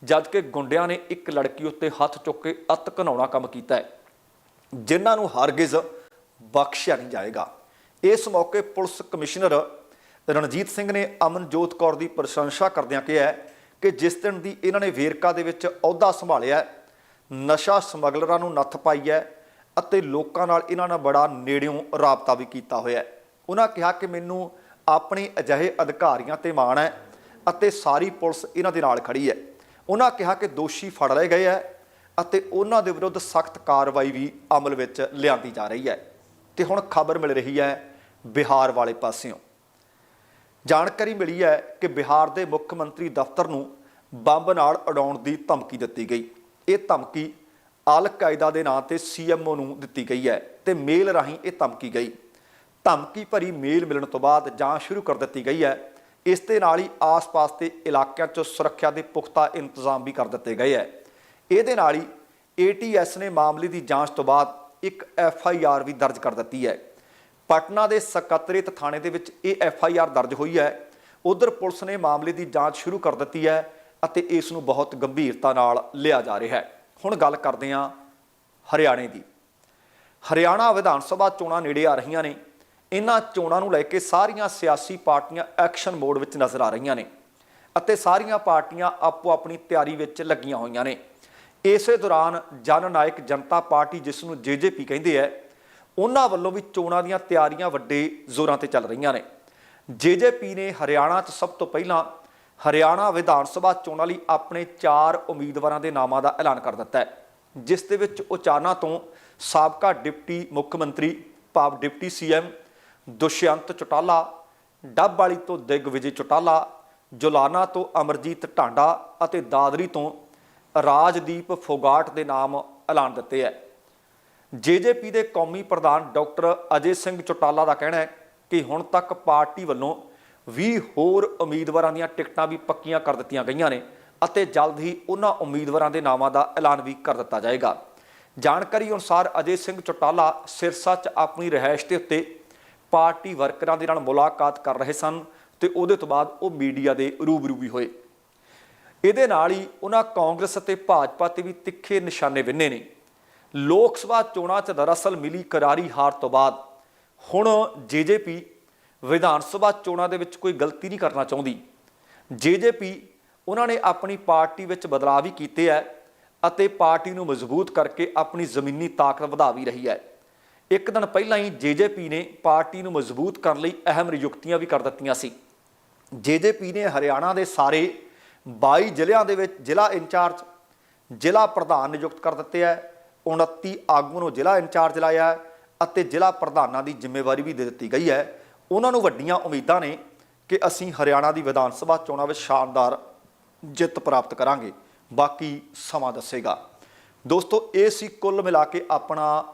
S1: ਜਦਕਿ ਗੁੰਡਿਆਂ ਨੇ ਇੱਕ ਲੜਕੀ ਉੱਤੇ ਹੱਥ ਚੁੱਕ ਕੇ ਅਤ ਘਨਾਉਣਾ ਕੰਮ ਕੀਤਾ ਹੈ, ਜਿਨ੍ਹਾਂ ਨੂੰ ਹਰਗਿਜ਼ ਬਖਸ਼ਿਆ ਨਹੀਂ ਜਾਏਗਾ। ਇਸ ਮੌਕੇ ਪੁਲਿਸ ਕਮਿਸ਼ਨਰ ਰਣਜੀਤ ਸਿੰਘ ਨੇ ਅਮਨਜੋਤ ਕੌਰ ਦੀ ਪ੍ਰਸ਼ੰਸਾ ਕਰਦਿਆਂ ਕਿਹਾ ਕਿ ਜਿਸ ਦਿਨ ਦੀ ਇਹਨਾਂ ਨੇ ਵੇਰਕਾ ਦੇ ਵਿੱਚ ਅਹੁਦਾ ਸੰਭਾਲਿਆ, ਨਸ਼ਾ ਸਮਗਲਰਾਂ ਨੂੰ ਨੱਥ ਪਾਈ ਹੈ ਅਤੇ ਲੋਕਾਂ ਨਾਲ ਇਹਨਾਂ ਨਾਲ ਬੜਾ ਨੇੜਿਓਂ ਰਾਬਤਾ ਵੀ ਕੀਤਾ ਹੋਇਆ ਹੈ। ਉਹਨਾਂ ਕਿਹਾ ਕਿ ਮੈਨੂੰ ਆਪਣੇ ਅਜਿਹੇ ਅਧਿਕਾਰੀਆਂ ਤੇ ਮਾਣ ਹੈ ਅਤੇ ਸਾਰੀ ਪੁਲਿਸ ਇਹਨਾਂ ਦੇ ਨਾਲ ਖੜੀ ਹੈ। ਉਹਨਾਂ ਕਿਹਾ ਕਿ ਦੋਸ਼ੀ ਫੜ ਲਏ ਗਏ ਹੈ ਅਤੇ ਉਹਨਾਂ ਦੇ ਵਿਰੁੱਧ ਸਖਤ ਕਾਰਵਾਈ ਵੀ ਅਮਲ ਵਿੱਚ ਲਿਆਂਦੀ ਜਾ ਰਹੀ ਹੈ। ਤੇ ਹੁਣ ਖਬਰ ਮਿਲ ਰਹੀ ਹੈ ਬਿਹਾਰ ਵਾਲੇ ਪਾਸਿਓਂ। ਜਾਣਕਾਰੀ ਮਿਲੀ ਹੈ ਕਿ ਬਿਹਾਰ ਦੇ ਮੁੱਖ ਮੰਤਰੀ ਦਫ਼ਤਰ ਨੂੰ ਬੰਬ ਨਾਲ ਉਡਾਉਣ ਦੀ ਧਮਕੀ ਦਿੱਤੀ ਗਈ। ਇਹ ਧਮਕੀ ਅਲ ਕਾਇਦਾ ਦੇ ਨਾਂ ਤੇ ਸੀਐਮਓ ਨੂੰ ਦਿੱਤੀ ਗਈ ਹੈ ਤੇ ਮੇਲ ਰਾਹੀਂ ਇਹ ਧਮਕੀ ਗਈ। ਧਮਕੀ ਭਰੀ ਮੇਲ ਮਿਲਣ ਤੋਂ ਬਾਅਦ ਜਾਂਚ ਸ਼ੁਰੂ ਕਰ ਦਿੱਤੀ ਗਈ ਹੈ। ਇਸ ਦੇ ਨਾਲ ਹੀ ਆਸ-ਪਾਸ ਦੇ ਇਲਾਕਿਆਂ 'ਚ ਸੁਰੱਖਿਆ ਦੇ ਪੁਖਤਾ ਇੰਤਜ਼ਾਮ ਵੀ ਕਰ ਦਿੱਤੇ ਗਏ ਹੈ। ਇਹਦੇ ਨਾਲ ਹੀ ਏਟੀਐਸ ਨੇ ਮਾਮਲੇ ਦੀ ਜਾਂਚ ਤੋਂ ਬਾਅਦ ਇੱਕ ਐਫ ਆਈ ਆਰ ਵੀ ਦਰਜ ਕਰ ਦਿੱਤੀ ਹੈ। ਪਟਨਾ ਦੇ ਸਕੱਤਰੇਤ ਥਾਣੇ ਦੇ ਵਿੱਚ ਇਹ ਐਫ ਆਈ ਆਰ ਦਰਜ ਹੋਈ ਹੈ। ਉਧਰ ਪੁਲਿਸ ਨੇ ਮਾਮਲੇ ਦੀ ਜਾਂਚ ਸ਼ੁਰੂ ਕਰ ਦਿੱਤੀ ਹੈ ਅਤੇ ਇਸ ਨੂੰ ਬਹੁਤ ਗੰਭੀਰਤਾ ਨਾਲ ਲਿਆ ਜਾ ਰਿਹਾ ਹੈ। ਹੁਣ ਗੱਲ ਕਰਦੇ ਹਾਂ ਹਰਿਆਣੇ ਦੀ। ਹਰਿਆਣਾ ਵਿਧਾਨ ਸਭਾ ਚੋਣਾਂ ਨੇੜੇ ਆ ਰਹੀਆਂ ਨੇ। ਇਹਨਾਂ ਚੋਣਾਂ ਨੂੰ ਲੈ ਕੇ ਸਾਰੀਆਂ ਸਿਆਸੀ ਪਾਰਟੀਆਂ ਐਕਸ਼ਨ ਮੋਡ ਵਿੱਚ ਨਜ਼ਰ ਆ ਰਹੀਆਂ ਨੇ ਅਤੇ ਸਾਰੀਆਂ ਪਾਰਟੀਆਂ ਆਪੋ ਆਪਣੀ ਤਿਆਰੀ ਵਿੱਚ ਲੱਗੀਆਂ ਹੋਈਆਂ ਨੇ। ਇਸੇ ਦੌਰਾਨ ਜਨ ਨਾਇਕ ਜਨਤਾ ਪਾਰਟੀ ਜਿਸ ਨੂੰ ਜੇਜੇਪੀ ਕਹਿੰਦੇ ਆ, ਉਹਨਾਂ ਵੱਲੋਂ ਵੀ ਚੋਣਾਂ ਦੀਆਂ ਤਿਆਰੀਆਂ ਵੱਡੇ ਜ਼ੋਰਾਂ ਤੇ ਚੱਲ ਰਹੀਆਂ ਨੇ। ਜੇਜੇਪੀ ਨੇ ਹਰਿਆਣਾ 'ਚ ਸਭ ਤੋਂ ਪਹਿਲਾਂ ਹਰਿਆਣਾ ਵਿਧਾਨ ਸਭਾ ਚੋਣਾਂ ਲਈ ਆਪਣੇ 4 ਉਮੀਦਵਾਰਾਂ ਦੇ ਨਾਮਾਂ ਦਾ ਐਲਾਨ ਕਰ ਦਿੱਤਾ ਹੈ, ਜਿਸ ਦੇ ਵਿੱਚ ਉਚਾਨਾ ਤੋਂ ਸਾਬਕਾ ਡਿਪਟੀ ਮੁੱਖ ਮੰਤਰੀ, ਭਾਵ ਡਿਪਟੀ ਸੀਐਮ ਦੁਸ਼ਯੰਤ ਚੌਟਾਲਾ, ਡੱਬ ਵਾਲੀ ਤੋਂ ਦਿਗਵਿਜੇ ਚੌਟਾਲਾ, ਜੁਲਾਨਾ ਤੋਂ ਅਮਰਜੀਤ ਢਾਂਡਾ ਅਤੇ ਦਾਦਰੀ ਤੋਂ ਰਾਜਦੀਪ ਫੋਗਾਟ ਦੇ ਨਾਮ ਐਲਾਨ ਦਿੱਤੇ ਹੈ ਜੇਜੇਪੀ ਦੇ ਕੌਮੀ ਪ੍ਰਧਾਨ ਡਾਕਟਰ ਅਜੇ ਸਿੰਘ ਚੌਟਾਲਾ ਦਾ ਕਹਿਣਾ ਹੈ ਕਿ ਹੁਣ ਤੱਕ ਪਾਰਟੀ ਵੱਲੋਂ 20 ਹੋਰ ਉਮੀਦਵਾਰਾਂ ਦੀਆਂ ਟਿਕਟਾਂ ਵੀ ਪੱਕੀਆਂ ਕਰ ਦਿੱਤੀਆਂ ਗਈਆਂ ਨੇ ਅਤੇ ਜਲਦ ਹੀ ਉਹਨਾਂ ਉਮੀਦਵਾਰਾਂ ਦੇ ਨਾਵਾਂ ਦਾ ਐਲਾਨ ਵੀ ਕਰ ਦਿੱਤਾ ਜਾਏਗਾ। ਜਾਣਕਾਰੀ ਅਨੁਸਾਰ ਅਜੇ ਸਿੰਘ ਚੌਟਾਲਾ ਸਿਰਸਾ 'ਚ ਆਪਣੀ ਰਿਹਾਇਸ਼ ਦੇ ਉੱਤੇ ਪਾਰਟੀ ਵਰਕਰਾਂ ਦੇ ਨਾਲ ਮੁਲਾਕਾਤ ਕਰ ਰਹੇ ਸਨ ਤੇ ਉਹਦੇ ਤੋਂ ਬਾਅਦ ਉਹ ਮੀਡੀਆ ਦੇ ਰੂਬਰੂ ਵੀ ਹੋਏ। ਇਹਦੇ ਨਾਲ ਹੀ ਉਹਨਾਂ ਕਾਂਗਰਸ ਅਤੇ ਭਾਜਪਾ ਤੇ ਵੀ ਤਿੱਖੇ ਨਿਸ਼ਾਨੇ ਵਿੰਨੇ ਨੇ। ਲੋਕ ਸਭਾ ਚੋਣਾਂ 'ਚ ਦਰਅਸਲ ਮਿਲੀ ਕਰਾਰੀ ਹਾਰ ਤੋਂ ਬਾਅਦ ਹੁਣ ਜੇਜੇਪੀ ਵਿਧਾਨ ਸਭਾ ਚੋਣਾਂ ਦੇ ਵਿੱਚ ਕੋਈ ਗਲਤੀ ਨਹੀਂ ਕਰਨਾ ਚਾਹੁੰਦੀ। ਜੇਜੇਪੀ ਉਹਨਾਂ ਨੇ ਆਪਣੀ ਪਾਰਟੀ ਵਿੱਚ ਬਦਲਾਅ ਵੀ ਕੀਤੇ ਹੈ ਅਤੇ ਪਾਰਟੀ ਨੂੰ ਮਜ਼ਬੂਤ ਕਰਕੇ ਆਪਣੀ ਜ਼ਮੀਨੀ ਤਾਕਤ ਵਧਾ ਵੀ ਰਹੀ ਹੈ। ਇੱਕ ਦਿਨ ਪਹਿਲਾਂ ਹੀ ਜੇਜੇਪੀ ਨੇ ਪਾਰਟੀ ਨੂੰ ਮਜ਼ਬੂਤ ਕਰਨ ਲਈ ਅਹਿਮ ਨਿਯੁਕਤੀਆਂ ਵੀ ਕਰ ਦਿੱਤੀਆਂ ਸੀ। ਜੇਜੇਪੀ ਨੇ ਹਰਿਆਣਾ ਦੇ ਸਾਰੇ 22 ਜ਼ਿਲ੍ਹਿਆਂ ਦੇ ਵਿੱਚ ਜ਼ਿਲ੍ਹਾ ਇੰਚਾਰਜ, ਜ਼ਿਲ੍ਹਾ ਪ੍ਰਧਾਨ ਨਿਯੁਕਤ ਕਰ ਦਿੱਤੇ ਹੈ 29 ਆਗੂਆਂ ਨੂੰ ਜ਼ਿਲ੍ਹਾ ਇੰਚਾਰਜ ਲਾਇਆ ਅਤੇ ਜ਼ਿਲ੍ਹਾ ਪ੍ਰਧਾਨਾਂ ਦੀ ਜ਼ਿੰਮੇਵਾਰੀ ਵੀ ਦੇ ਦਿੱਤੀ ਗਈ ਹੈ। ਉਹਨਾਂ ਨੂੰ ਵੱਡੀਆਂ ਉਮੀਦਾਂ ਨੇ ਕਿ ਅਸੀਂ ਹਰਿਆਣਾ ਦੀ ਵਿਧਾਨ ਸਭਾ ਚੋਣਾਂ ਵਿੱਚ ਸ਼ਾਨਦਾਰ ਜਿੱਤ ਪ੍ਰਾਪਤ ਕਰਾਂਗੇ। ਬਾਕੀ ਸਮਾਂ ਦੱਸੇਗਾ। ਦੋਸਤੋ, ਇਹ ਸੀ ਕੁੱਲ ਮਿਲਾ ਕੇ ਆਪਣਾ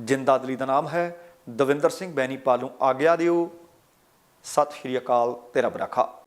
S1: ਜਿੰਦਾਦਲੀ ਦਾ ਨਾਮ ਹੈ। ਦਵਿੰਦਰ ਸਿੰਘ ਬੈਨੀਪਾਲ ਨੂੰ ਆਗਿਆ ਦਿਓ। ਸਤਿ ਸ਼੍ਰੀ ਅਕਾਲ ਤੇਰਾ ਬਰਾਖਾ